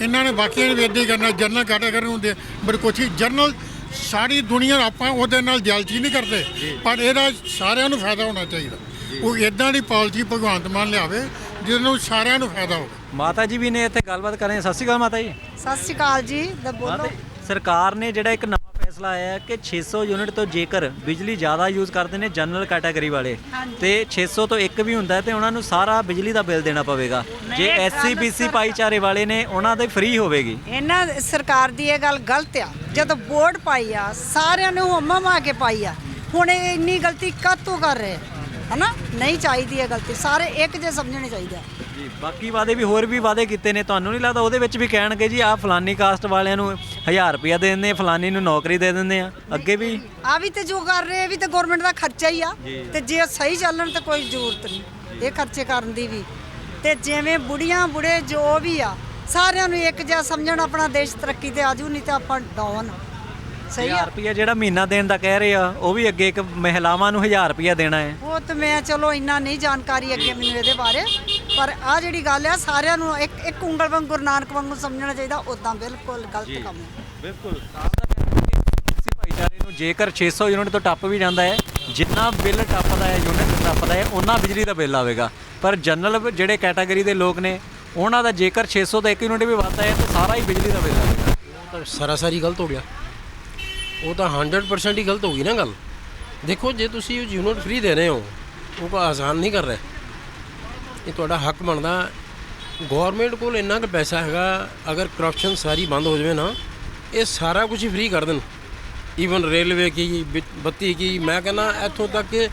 ਇਹਨਾਂ ਨੇ ਬਾਕੀਆਂ ਦੀ ਵੀ ਇਦਾਂ ਹੀ ਕਰਨਾ। ਜਨਰਲ ਕੈਟਾਗਰੀ ਨੂੰ ਦੇ ਬਰਕੋਚੀ ਜਨਰਲ ਸਾਰੀ ਦੁਨੀਆ ਆਪਾਂ ਉਹਦੇ ਨਾਲ ਜਲਦੀ ਨਹੀਂ ਕਰਦੇ। ਪਰ ਇਹਦਾ ਸਾਰਿਆਂ ਨੂੰ ਫਾਇਦਾ ਹੋਣਾ ਚਾਹੀਦਾ। ਉਹ ਇਦਾਂ ਦੀ ਪਾਲਿਸੀ ਭਗਵੰਤ ਮਾਨ ਲਿਆਵੇ ਜਿਹਦੇ ਨਾਲ ਸਾਰਿਆਂ ਨੂੰ ਫਾਇਦਾ ਹੋਵੇ। ਮਾਤਾ ਜੀ ਵੀ ਨੇ ਇੱਥੇ ਗੱਲਬਾਤ ਕਰ ਰਹੇ। ਸਤਿ ਸ਼੍ਰੀ ਅਕਾਲ ਮਾਤਾ ਜੀ। ਸਤਿ ਸ਼੍ਰੀ ਅਕਾਲ ਜੀ। ਦਾ ਬੋਲੋ। ਸਰਕਾਰ ਨੇ ਜਿਹੜਾ ਇੱਕ ਫੈਸਲਾ ਆਇਆ ਹੈ ਕਿ 600 ਯੂਨਿਟ ਤੋਂ ਜੇਕਰ ਬਿਜਲੀ ਜ਼ਿਆਦਾ ਯੂਜ਼ ਕਰਦੇ ਨੇ ਜਨਰਲ ਕੈਟਾਗਰੀ ਵਾਲੇ ਤੇ 600 ਤੋਂ ਇੱਕ ਵੀ ਹੁੰਦਾ ਹੈ ਤੇ ਉਹਨਾਂ ਨੂੰ ਸਾਰਾ ਬਿਜਲੀ ਦਾ ਬਿੱਲ ਦੇਣਾ ਪਵੇਗਾ। ਜੇ ਐਸਸੀ ਬੀਸੀ ਭਾਈਚਾਰੇ ਵਾਲੇ ਨੇ ਉਹਨਾਂ ਦੇ ਫ੍ਰੀ ਹੋਵੇਗੀ। ਇਹਨਾਂ ਸਰਕਾਰ ਦੀ ਇਹ ਗੱਲ ਗਲਤ ਆ। ਜਦੋਂ ਵੋਟ ਪਾਈ ਆ ਸਾਰਿਆਂ ਨੇ ਹੁਮਾ ਮਾ ਕੇ ਪਾਈ ਆ। ਹੁਣ ਇਹ ਇੰਨੀ ਗਲਤੀ ਕਾਤੋਂ ਕਰ ਰਹੇ? ਹਨਾ? ਨਹੀਂ ਚਾਹੀਦੀ ਇਹ ਗਲਤੀ। ਸਾਰੇ ਇੱਕ ਜੇ ਸਮਝਣੇ ਚਾਹੀਦੇ ਜੀ ਬਾਕੀ ਵਾਅਦੇ ਵੀ ਹੋਰ ਵੀ ਵਾਅਦੇ ਕੀਤੇ ਨੇ। ਤੁਹਾਨੂੰ ਨਹੀਂ ਲੱਗਦਾ ਉਹਦੇ ਵਿੱਚ ਵੀ ਕਹਿਣਗੇ ਜੀ ਆਹ ਫਲਾਨੀ ਕਾਸਟ ਵਾਲਿਆਂ ਨੂੰ 1000 ਰੁਪਇਆ ਦੇ ਦਿੰਦੇ ਆ ਫਲਾਨੀ ਨੂੰ ਨੌਕਰੀ ਦੇ ਦਿੰਦੇ ਆ। ਅੱਗੇ ਵੀ ਆ ਵੀ ਤੇ ਜੋ ਕਰ ਰਹੇ ਇਹ ਵੀ ਤੇ ਗਵਰਨਮੈਂਟ ਦਾ ਖਰਚਾ ਹੀ ਆ। ਤੇ ਜੇ ਸਹੀ ਚੱਲਣ ਤੇ ਕੋਈ ਜ਼ਰੂਰਤ ਨਹੀਂ। ਇਹ ਖਰਚੇ ਕਰਨ ਦੀ ਵੀ। ਤੇ ਜਿਵੇਂ ਬੁੜੀਆਂ ਬੁੜੇ ਜੋ ਵੀ ਆ ਸਾਰਿਆਂ ਨੂੰ ਇੱਕ ਜਿਹਾ ਸਮਝਣ ਆਪਣਾ ਦੇਸ਼ ਤਰੱਕੀ ਤੇ ਆਜੂ ਨਹੀਂ ਤੇ ਆਪਾਂ ਡਾਊਨ ਸਹੀ 1000 ਆ ਰੁਪਇਆ ਜਿਹੜਾ ਮਹੀਨਾ ਦੇਣ ਦਾ ਕਹਿ ਰਹੇ ਆ ਉਹ ਵੀ ਅੱਗੇ ਇੱਕ ਮਹਿਲਾਵਾਂ ਨੂੰ 1000 ਰੁਪਇਆ ਦੇਣਾ ਹੈ। ਉਹ ਤੇ ਮੈਂ ਚਲੋ ਇੰਨਾ ਨਹੀਂ ਜਾਣਕਾਰੀ ਅੱਗੇ ਮੈਨੂੰ ਇਹਦੇ ਬਾਰੇ ਪਰ ਆ ਜਿਹੜੀ ਗੱਲ ਆ ਸਾਰਿਆਂ ਨੂੰ ਇੱਕ ਇੱਕ ਉਂਗਲ ਵਾਂਗ ਗੁਰੂ ਨਾਨਕ ਵਾਂਗੂ ਸਮਝਣਾ ਚਾਹੀਦਾ ਉਦਾਂ ਬਿਲਕੁਲ ਗਲਤ ਕੰਮ ਹੈ ਬਿਲਕੁਲ। ਕਿਸੇ ਭਾਈਚਾਰੇ ਨੂੰ ਜੇਕਰ 600 ਯੂਨਿਟ ਤੋਂ ਟੱਪ ਵੀ ਜਾਂਦਾ ਹੈ ਜਿੰਨਾ ਬਿੱਲ ਟੱਪਦਾ ਹੈ ਯੂਨਿਟ ਟੱਪਦਾ ਹੈ ਉਹਨਾਂ ਬਿਜਲੀ ਦਾ ਬਿੱਲ ਆਵੇਗਾ। ਪਰ ਜਨਰਲ ਜਿਹੜੇ ਕੈਟਾਗਰੀ ਦੇ ਲੋਕ ਨੇ ਉਹਨਾਂ ਦਾ ਜੇਕਰ 600 ਤੋਂ 1 ਯੂਨਿਟ ਵੀ ਵੱਧਦਾ ਹੈ ਤਾਂ ਸਾਰਾ ਹੀ ਬਿਜਲੀ ਦਾ ਬਿੱਲ ਆਵੇਗਾ। ਤਾਂ ਸਰਾਸਰੀ ਗਲਤ ਹੋ ਗਿਆ। ਉਹ ਤਾਂ 100% ਹੀ ਗਲਤ ਹੋ ਗਈ ਨਾ ਗੱਲ। ਦੇਖੋ, ਜੇ ਤੁਸੀਂ ਉਹ ਯੂਨਿਟ ਫ੍ਰੀ ਦੇ ਰਹੇ ਹੋ, ਉਹ ਕੋਈ ਆਸਾਨ ਨਹੀਂ ਕਰ ਰਹੇ। ਇਹ ਤੁਹਾਡਾ ਹੱਕ ਬਣਦਾ। ਗਵਰਨਮੈਂਟ ਕੋਲ ਇੰਨਾ ਕੁ ਪੈਸਾ ਹੈਗਾ, ਅਗਰ ਕਰਪਸ਼ਨ ਸਾਰੀ ਬੰਦ ਹੋ ਜਾਵੇ ਨਾ, ਇਹ ਸਾਰਾ ਕੁਝ ਹੀ ਫ੍ਰੀ ਕਰ ਦੇਣ। ਈਵਨ ਰੇਲਵੇ ਕੀ ਬਿ- ਬੱਤੀ ਕੀ, ਮੈਂ ਕਹਿੰਦਾ ਇੱਥੋਂ ਤੱਕ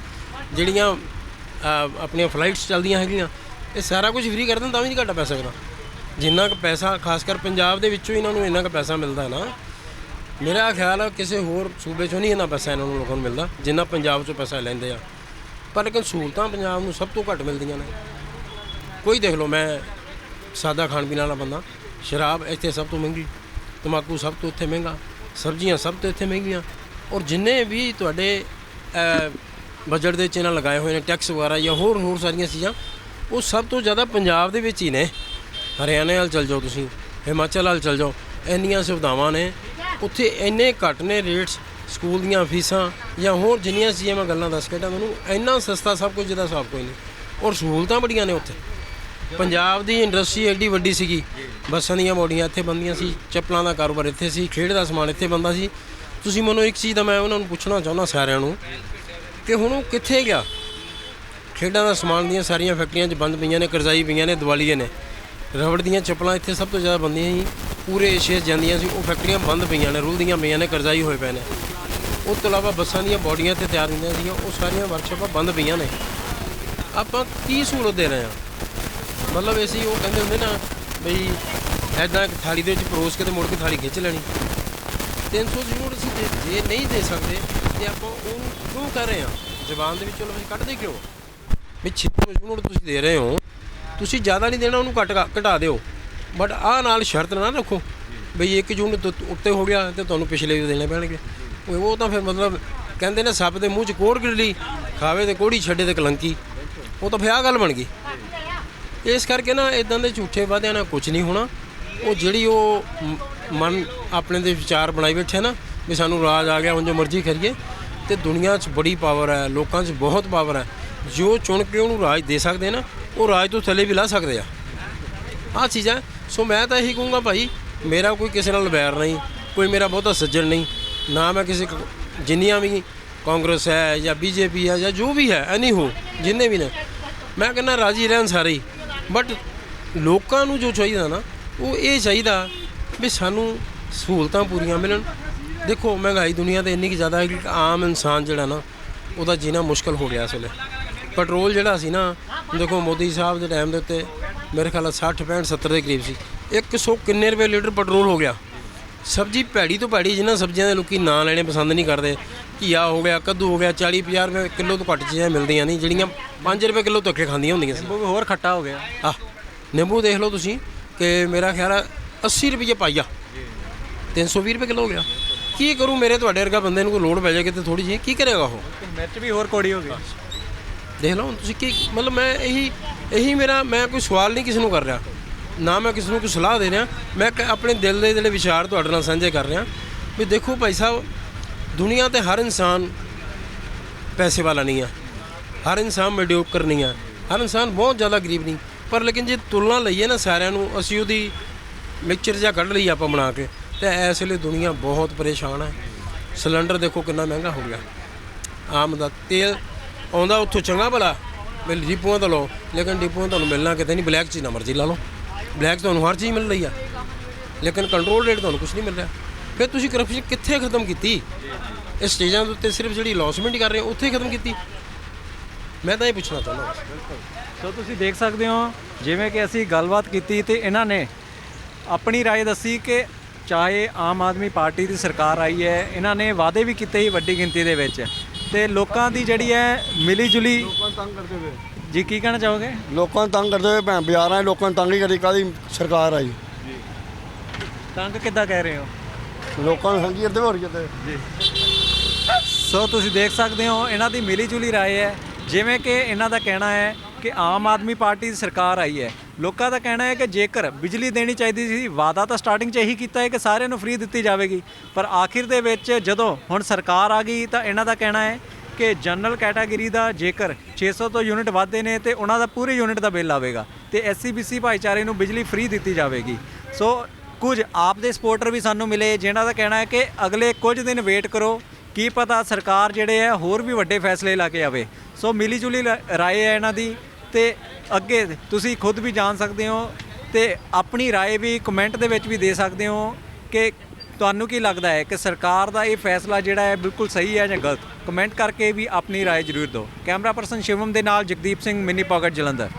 ਜਿਹੜੀਆਂ ਆਪਣੀਆਂ ਫਲਾਈਟਸ ਚੱਲਦੀਆਂ ਹੈਗੀਆਂ, ਇਹ ਸਾਰਾ ਕੁਝ ਫ੍ਰੀ ਕਰ ਦੇਣ, ਤਾਂ ਵੀ ਨਹੀਂ ਘਾਟਾ ਪੈ ਸਕਦਾ ਜਿੰਨਾ ਕੁ ਪੈਸਾ, ਖਾਸ ਕਰ ਪੰਜਾਬ ਦੇ ਵਿੱਚੋਂ ਇਹਨਾਂ ਨੂੰ ਇੰਨਾ ਕੁ ਪੈਸਾ ਮਿਲਦਾ ਨਾ ਮੇਰਾ ਖਿਆਲ ਹੈ ਕਿਸੇ ਹੋਰ ਸੂਬੇ 'ਚੋਂ ਨਹੀਂ ਇੰਨਾ ਪੈਸਾ ਇਹਨਾਂ ਨੂੰ ਲੋਕਾਂ ਨੂੰ ਮਿਲਦਾ, ਜਿੰਨਾ ਪੰਜਾਬ 'ਚੋਂ ਪੈਸਾ ਲੈਂਦੇ ਆ। ਪਰ ਲੇਕਿਨ ਸਹੂਲਤਾਂ ਪੰਜਾਬ ਨੂੰ ਸਭ ਤੋਂ ਘੱਟ ਮਿਲਦੀਆਂ ਨੇ। ਕੋਈ ਦੇਖ ਲਓ, ਮੈਂ ਸਾਦਾ ਖਾਣ ਪੀਣ ਵਾਲਾ ਬੰਦਾ, ਸ਼ਰਾਬ ਇੱਥੇ ਸਭ ਤੋਂ ਮਹਿੰਗੀ ਤਮਾਕੂ ਸਭ ਤੋਂ ਇੱਥੇ ਮਹਿੰਗਾ, ਸਬਜ਼ੀਆਂ ਸਭ ਤੋਂ ਇੱਥੇ ਮਹਿੰਗੀਆਂ, ਔਰ ਜਿੰਨੇ ਵੀ ਤੁਹਾਡੇ ਬਜਟ ਦੇ ਵਿੱਚ ਇਹਨਾਂ ਲਗਾਏ ਹੋਏ ਨੇ ਟੈਕਸ ਵਗੈਰਾ ਜਾਂ ਹੋਰ ਹੋਰ ਸਾਰੀਆਂ ਚੀਜ਼ਾਂ, ਉਹ ਸਭ ਤੋਂ ਜ਼ਿਆਦਾ ਪੰਜਾਬ ਦੇ ਵਿੱਚ ਹੀ ਨੇ। ਹਰਿਆਣੇ ਵੱਲ ਚਲ ਜਾਓ ਤੁਸੀਂ, ਹਿਮਾਚਲ ਵੱਲ ਚਲ ਜਾਓ, ਇੰਨੀਆਂ ਸੁਵਿਧਾਵਾਂ ਨੇ ਉੱਥੇ ਇੰਨੇ ਘੱਟ ਨੇ ਰੇਟਸ ਸਕੂਲ ਦੀਆਂ ਫੀਸਾਂ ਜਾਂ ਹੋਰ ਜਿੰਨੀਆਂ ਚੀਜ਼ਾਂ ਮੈਂ ਗੱਲਾਂ ਦੱਸ ਕੇ ਤਾਂ ਤੁਹਾਨੂੰ, ਇੰਨਾ ਸਸਤਾ ਸਭ ਕੁਝ ਜਿਹਦਾ ਹਿਸਾਬ ਕੋਈ ਨਹੀਂ। ਔਰ ਸਹੂਲਤਾਂ ਬੜੀਆਂ ਨੇ ਉੱਥੇ। ਪੰਜਾਬ ਦੀ ਇੰਡਸਟਰੀ ਐਡੀ ਵੱਡੀ ਸੀਗੀ, ਬੱਸਾਂ ਦੀਆਂ ਬੋਡੀਆਂ ਇੱਥੇ ਬੰਦੀਆਂ ਸੀ, ਚੱਪਲਾਂ ਦਾ ਕਾਰੋਬਾਰ ਇੱਥੇ ਸੀ, ਖੇਡ ਦਾ ਸਮਾਨ ਇੱਥੇ ਬੰਦਾ ਸੀ। ਤੁਸੀਂ ਮੈਨੂੰ ਇੱਕ ਚੀਜ਼ ਦਾ ਮੈਂ ਉਹਨਾਂ ਨੂੰ ਪੁੱਛਣਾ ਚਾਹੁੰਦਾ ਸਾਰਿਆਂ ਨੂੰ ਕਿ ਹੁਣ ਉਹ ਕਿੱਥੇ ਗਿਆ? ਖੇਡਾਂ ਦਾ ਸਮਾਨ ਦੀਆਂ ਸਾਰੀਆਂ ਫੈਕਟਰੀਆਂ 'ਚ ਬੰਦ ਪਈਆਂ ਨੇ, ਕਰਜ਼ਾਈ ਪਈਆਂ ਨੇ, ਦੀਵਾਲੀਏ ਨੇ। ਰਬੜ ਦੀਆਂ ਚੱਪਲਾਂ ਇੱਥੇ ਸਭ ਤੋਂ ਜ਼ਿਆਦਾ ਬੰਦੀਆਂ ਸੀ ਪੂਰੇ ਏਸ਼ੀਆ 'ਚ ਜਾਂਦੀਆਂ ਸੀ, ਉਹ ਫੈਕਟਰੀਆਂ ਬੰਦ ਪਈਆਂ ਨੇ, ਰੁਲਦੀਆਂ ਪਈਆਂ ਨੇ, ਕਰਜ਼ਾਈ ਹੋਏ ਪਏ ਨੇ। ਉਸ ਤੋਂ ਇਲਾਵਾ ਬੱਸਾਂ ਦੀਆਂ ਬੋਡੀਆਂ ਤੇ ਤਿਆਰ ਹੁੰਦੀਆਂ ਸੀਗੀਆਂ, ਉਹ ਸਾਰੀਆਂ ਵਰਕਸ਼ਾਪਾਂ ਬੰਦ ਪਈਆਂ ਨੇ। ਆਪਾਂ ਕੀ ਸਹੂਲਤ ਦੇ ਰਹੇ ਹਾਂ? ਮਤਲਬ ਅਸੀਂ ਉਹ ਕਹਿੰਦੇ ਹੁੰਦੇ ਨਾ, ਬਈ ਐਦਾਂ ਥਾਲੀ ਦੇ ਵਿੱਚ ਪਰੋਸ ਕੇ ਤੇ ਮੁੜ ਕੇ ਥਾਲੀ ਖਿੱਚ ਲੈਣੀ। 300 ਯੂਨਿਟ ਅਸੀਂ ਜੇ ਜੇ ਨਹੀਂ ਦੇ ਸਕਦੇ, ਤੇ ਆਪਾਂ ਉਹਨੂੰ ਕਿਉਂ ਕਰ ਰਹੇ ਹਾਂ। ਜ਼ਬਾਨ ਦੇ ਵਿੱਚੋਂ ਲਫ਼ਜ਼ ਕੱਢਦੇ ਕਿਉਂ? ਵੀ 600 ਯੂਨਿਟ ਤੁਸੀਂ ਦੇ ਰਹੇ ਹੋ, ਤੁਸੀਂ ਜ਼ਿਆਦਾ ਨਹੀਂ ਦੇਣਾ, ਉਹਨੂੰ ਘਟ ਘਟਾ ਦਿਓ। ਬਟ ਆਹ ਨਾਲ ਸ਼ਰਤ ਨਾ ਰੱਖੋ। ਬਈ ਇੱਕ ਜੂਨ ਤੋਂ ਉੱਤੇ ਹੋ ਗਿਆ ਤੇ ਤੁਹਾਨੂੰ ਪਿਛਲੇ ਵੀ ਦੇਣੇ ਪੈਣਗੇ। ਉਹ ਤਾਂ ਫਿਰ ਮਤਲਬ ਕਹਿੰਦੇ ਨੇ ਸੱਪ ਦੇ ਮੂੰਹ 'ਚ ਕੋੜ ਗਿਰਲੀ ਖਾਵੇ ਤੇ ਕੋੜੀ, ਛੱਡੇ ਤੇ ਕਲੰਕੀ। ਉਹ ਤਾਂ ਫਿਰ ਆਹ ਗੱਲ ਬਣ ਗਈ। ਇਸ ਕਰਕੇ ਨਾ ਇਦਾਂ ਦੇ ਝੂਠੇ ਵਾਅਦਿਆਂ ਨਾਲ ਕੁਝ ਨਹੀਂ ਹੋਣਾ। ਉਹ ਜਿਹੜੀ ਉਹ ਮਨ ਆਪਣੇ ਦੇ ਵਿਚਾਰ ਬਣਾਈ ਬੈਠੇ ਨਾ, ਵੀ ਸਾਨੂੰ ਰਾਜ ਆ ਗਿਆ ਹੁਣ ਜੋ ਮਰਜ਼ੀ ਕਰੀਏ। ਤੇ ਦੁਨੀਆ 'ਚ ਬੜੀ ਪਾਵਰ ਹੈ, ਲੋਕਾਂ 'ਚ ਬਹੁਤ ਪਾਵਰ ਹੈ। ਜੋ ਚੁਣ ਕੇ ਉਹਨੂੰ ਰਾਜ ਦੇ ਸਕਦੇ ਨਾ, ਉਹ ਰਾਜ ਤੋਂ ਥੱਲੇ ਵੀ ਲਾ ਸਕਦੇ ਆ। ਆਹ ਚੀਜ਼ਾਂ ਸੋ ਮੈਂ ਤਾਂ ਇਹੀ ਕਹੂੰਗਾ ਭਾਈ, ਮੇਰਾ ਕੋਈ ਕਿਸੇ ਨਾਲ ਵੈਰ ਨਹੀਂ, ਕੋਈ ਮੇਰਾ ਬਹੁਤਾ ਸੱਜਣ ਨਹੀਂ, ਨਾ ਮੈਂ ਕਿਸੇ ਜਿੰਨੀਆਂ ਵੀ ਕਾਂਗਰਸ ਹੈ ਜਾਂ ਬੀਜੇਪੀ ਹੈ ਜਾਂ ਜੋ ਵੀ ਹੈ, ਐਨੀ ਹੋ, ਜਿੰਨੇ ਵੀ ਨੇ, ਮੈਂ ਕਹਿੰਦਾ ਰਾਜੀ ਰਹਿਣ ਸਾਰੇ ਹੀ। ਬਟ ਲੋਕਾਂ ਨੂੰ ਜੋ ਚਾਹੀਦਾ ਨਾ, ਉਹ ਇਹ ਚਾਹੀਦਾ ਵੀ ਸਾਨੂੰ ਸਹੂਲਤਾਂ ਪੂਰੀਆਂ ਮਿਲਣ। ਦੇਖੋ, ਮਹਿੰਗਾਈ ਦੁਨੀਆ ਤੇ ਇੰਨੀ ਕਿ ਜ਼ਿਆਦਾ ਹੈ ਕਿ ਆਮ ਇਨਸਾਨ ਜਿਹੜਾ ਨਾ, ਉਹਦਾ ਜੀਣਾ ਮੁਸ਼ਕਲ ਹੋ ਗਿਆ ਇਸ ਵੇਲੇ। ਪੈਟਰੋਲ ਜਿਹੜਾ ਸੀ ਨਾ, ਦੇਖੋ ਮੋਦੀ ਸਾਹਿਬ ਦੇ ਟਾਈਮ ਦੇ ਉੱਤੇ ਮੇਰੇ ਖਿਆਲ ਨਾਲ 60 65 70 ਦੇ ਕਰੀਬ ਸੀ। 100 ਕਿੰਨੇ ਰੁਪਏ ਲੀਟਰ ਪੈਟਰੋਲ ਹੋ ਗਿਆ? ਸਬਜ਼ੀ ਭੈੜੀ ਤੋਂ ਭੈੜੀ ਜਿਨ੍ਹਾਂ ਸਬਜ਼ੀਆਂ ਦੇ ਲੋਕੀ ਨਾਂ ਲੈਣੇ ਪਸੰਦ ਨਹੀਂ ਕਰਦੇ। ਘੀਆ ਹੋ ਗਿਆ ਕੱਦੂ ਹੋ ਗਿਆ 40 50 ਰੁਪਏ ਕਿਲੋ ਤੋਂ ਘੱਟ ਚੀਜ਼ਾਂ ਮਿਲਦੀਆਂ ਨਹੀਂ ਜਿਹੜੀਆਂ 5 ਰੁਪਏ ਕਿਲੋ ਧੋਖੇ ਖਾਂਦੀਆਂ ਹੁੰਦੀਆਂ ਸੀ। ਵੀ ਹੋਰ ਖੱਟਾ ਹੋ ਗਿਆ। ਆ ਨਿੰਬੂ ਦੇਖ ਲਓ ਤੁਸੀਂ ਕਿ ਮੇਰਾ ਖਿਆਲ ਹੈ 80 ਰੁਪਏ ਪਾਈਆ। 320 ਰੁਪਏ ਕਿਲੋ ਹੋ ਗਿਆ। ਕੀ ਕਰੂ ਮੇਰੇ ਤੁਹਾਡੇ ਵਰਗਾ ਬੰਦੇ ਨੂੰ ਕੋਈ ਲੋੜ ਪੈ ਜਾਏ ਕਿਤੇ ਥੋੜੀ ਜਿਹੀ? ਕੀ ਕਰੇਗਾ ਉਹ? ਮਿਰਚ ਵੀ ਹੋਰ ਕੋੜੀ ਹੋ ਗਈ। ਦੇਖ ਲਓ ਤੁਸੀਂ ਕੀ ਮਤਲਬ ਮੈਂ ਇਹੀ ਇਹੀ ਮੇਰਾ, ਮੈਂ ਕੋਈ ਸਵਾਲ ਨਹੀਂ ਕਿਸੇ ਨੂੰ ਕਰ ਰਿਹਾ। ਨਾ ਮੈਂ ਕਿਸੇ ਨੂੰ ਕੋਈ ਸਲਾਹ ਦੇ ਰਿਹਾ। ਮੈਂ ਇੱਕ ਆਪਣੇ ਦਿਲ ਦੇ ਜਿਹੜੇ ਵਿਚਾਰ ਤੁਹਾਡੇ ਨਾਲ ਸਾਂਝੇ ਕਰ ਰਿਹਾ। ਵੀ ਦੇਖੋ ਭਾਈ ਸਾਹਿਬ, ਦੁਨੀਆ ਤੇ ਹਰ ਇਨਸਾਨ ਪੈਸੇ ਵਾਲਾ ਨਹੀਂ ਆ। ਹਰ ਇਨਸਾਨ ਮੈਡੀਓਕਰ ਨਹੀਂ ਆ। ਹਰ ਇਨਸਾਨ ਬਹੁਤ ਜ਼ਿਆਦਾ ਗਰੀਬ ਨਹੀਂ। ਪਰ ਲੇਕਿਨ ਜੇ ਤੁਲਨਾ ਲਈਏ ਨਾ ਸਾਰਿਆਂ ਨੂੰ, ਅਸੀਂ ਉਹਦੀ ਮਿਕਸਚਰ ਜਿਹਾ ਕੱਢ ਲਈ ਆਪਾਂ ਬਣਾ ਕੇ, ਤੇ ਇਸ ਵੇਲੇ ਦੁਨੀਆ ਬਹੁਤ ਪਰੇਸ਼ਾਨ ਹੈ ਸਿਲੰਡਰ ਦੇਖੋ ਕਿੰਨਾ ਮਹਿੰਗਾ ਹੋ ਗਿਆ। ਆਮ ਦਾ ਤੇਲ ਆਉਂਦਾ ਉੱਥੋਂ ਚੰਗਾ ਭਲਾ। ਮਿਲ ਡਿਪੂਆਂ ਤੋਂ ਲਓ ਲੇਕਿਨ ਡਿਪੂਆਂ ਤੁਹਾਨੂੰ ਮਿਲਣਾ ਕਿਤੇ ਨਹੀਂ ਬਲੈਕ 'ਚ ਨਾ ਮਰਜ਼ੀ ਲਾ ਲਓ ਬਲੈਕ ਤੁਹਾਨੂੰ ਹਰ ਚੀਜ਼ ਮਿਲ ਰਹੀ ਆ ਲੇਕਿਨ ਕੰਟਰੋਲ ਰੇਟ ਤੁਹਾਨੂੰ ਕੁਝ ਨਹੀਂ ਮਿਲ ਰਿਹਾ ਫਿਰ ਤੁਸੀਂ ਕਰਪਸ਼ਨ ਕਿੱਥੇ ਖਤਮ ਕੀਤੀ ਇਹ ਸਟੇਜਾਂ ਦੇ ਉੱਤੇ ਸਿਰਫ ਜਿਹੜੀ ਲੌਸਮੈਂਟ ਕਰ ਰਹੇ ਹੋ ਉੱਥੇ ਹੀ ਖਤਮ ਕੀਤੀ ਮੈਂ ਤਾਂ ਇਹ ਪੁੱਛਣਾ ਚਾਹੁੰਦਾ ਸੋ ਤੁਸੀਂ ਦੇਖ ਸਕਦੇ ਹੋ ਜਿਵੇਂ ਕਿ ਅਸੀਂ ਗੱਲਬਾਤ ਕੀਤੀ ਤੇ ਇਹਨਾਂ ਨੇ ਆਪਣੀ رائے ਦੱਸੀ ਕਿ ਚਾਹੇ ਆਮ ਆਦਮੀ ਪਾਰਟੀ ਦੀ ਸਰਕਾਰ ਆਈ ਹੈ ਇਹਨਾਂ ਨੇ ਵਾਅਦੇ ਵੀ ਕੀਤੇ ਸੀ ਵੱਡੀ ਗਿਣਤੀ ਦੇ ਵਿੱਚ ਤੇ ਲੋਕਾਂ ਦੀ ਜਿਹੜੀ ਹੈ ਮਿਲੀ ਜੁਲੀ ਲੋਕਾਂ ਤੰਗ ਕਰਦੇ ਹੋਏ ਜੀ ਕੀ ਕਹਿਣਾ ਚਾਹੋਗੇ? ਲੋਕਾਂ ਨੂੰ ਤੰਗ ਕਰਦੇ ਹੋਏ ਭੈਣ ਬਾਜ਼ਾਰਾਂ 'ਚ ਲੋਕਾਂ ਨੂੰ ਤੰਗ ਹੀ ਕਰੀ ਕਾਦੀ ਸਰਕਾਰ ਆਈ? ਤੰਗ ਕਿੱਦਾਂ ਕਹਿ ਰਹੇ ਹੋ? ਲੋਕਾਂ ਨੂੰ ਸੰਗੀ ਕਰਦੇ ਹੋਰ ਕਿਤੇ ਜੀ। ਸੋ ਤੁਸੀਂ ਦੇਖ ਸਕਦੇ ਹੋ ਇਹਨਾਂ ਦੀ ਮਿਲੀ ਜੁਲੀ ਰਾਏ ਹੈ। ਜਿਵੇਂ ਕਿ ਇਹਨਾਂ ਦਾ ਕਹਿਣਾ ਹੈ ਕਿ ਆਮ ਆਦਮੀ ਪਾਰਟੀ ਦੀ ਸਰਕਾਰ ਆਈ ਹੈ। ਲੋਕਾਂ ਦਾ ਕਹਿਣਾ ਹੈ ਕਿ ਜੇਕਰ ਬਿਜਲੀ ਦੇਣੀ ਚਾਹੀਦੀ ਸੀ, ਵਾਅਦਾ ਤਾਂ ਸਟਾਰਟਿੰਗ 'ਚ ਇਹੀ ਕੀਤਾ ਹੈ ਕਿ ਸਾਰਿਆਂ ਨੂੰ ਫ੍ਰੀ ਦਿੱਤੀ ਜਾਵੇਗੀ। ਪਰ ਆਖਿਰ ਦੇ ਵਿੱਚ ਜਦੋਂ ਹੁਣ ਸਰਕਾਰ ਆ ਗਈ ਤਾਂ ਇਹਨਾਂ ਦਾ ਕਹਿਣਾ ਹੈ ਕਿ ਜਨਰਲ ਕੈਟਾਗਰੀ ਦਾ ਜੇਕਰ 600 ਤੋਂ ਯੂਨਿਟ ਵੱਧਦੇ ਨੇ ਤੇ ਉਹਨਾਂ ਦਾ ਪੂਰੇ ਯੂਨਿਟ ਦਾ ਬਿੱਲ ਆਵੇਗਾ ਤੇ ਐਸਸੀਬੀਸੀ ਭਾਈਚਾਰੇ ਨੂੰ ਬਿਜਲੀ ਫ੍ਰੀ ਦਿੱਤੀ ਜਾਵੇਗੀ। ਸੋ ਕੁਝ ਆਪ ਦੇ ਸਪੋਰਟਰ ਵੀ ਸਾਨੂੰ ਮਿਲੇ ਜਿਨ੍ਹਾਂ ਦਾ ਕਹਿਣਾ ਹੈ ਕਿ ਅਗਲੇ ਕੁਝ ਦਿਨ ਵੇਟ ਕਰੋ, ਕੀ ਪਤਾ ਸਰਕਾਰ ਜਿਹੜੇ ਹੈ ਹੋਰ ਵੀ ਵੱਡੇ ਫੈਸਲੇ ਲਾ ਕੇ ਆਵੇ। ਸੋ ਮਿਲੀ ਜੁਲੀ ਲ- ਰਾਏ ਹੈ ਇਹਨਾਂ ਦੀ ਤੇ ਅੱਗੇ ਤੁਸੀਂ ਖੁਦ ਵੀ ਜਾਣ ਸਕਦੇ ਹੋ ਤੇ ਆਪਣੀ ਰਾਏ ਵੀ ਕਮੈਂਟ ਦੇ ਵਿੱਚ ਵੀ ਦੇ ਸਕਦੇ ਹੋ ਕਿ ਤੁਹਾਨੂੰ ਕੀ ਲੱਗਦਾ ਹੈ ਕਿ ਸਰਕਾਰ ਦਾ ਇਹ ਫੈਸਲਾ ਜਿਹੜਾ ਹੈ ਬਿਲਕੁਲ ਸਹੀ ਹੈ ਜਾਂ ਗਲਤ? ਕਮੈਂਟ ਕਰਕੇ ਵੀ ਆਪਣੀ ਰਾਏ ਜ਼ਰੂਰ ਦਿਓ। ਕੈਮਰਾ ਪਰਸਨ ਸ਼ਿਵਮ ਦੇ ਨਾਲ ਜਗਦੀਪ ਸਿੰਘ, ਮਿੰਨੀ ਪਾਕਟ ਜਲੰਧਰ।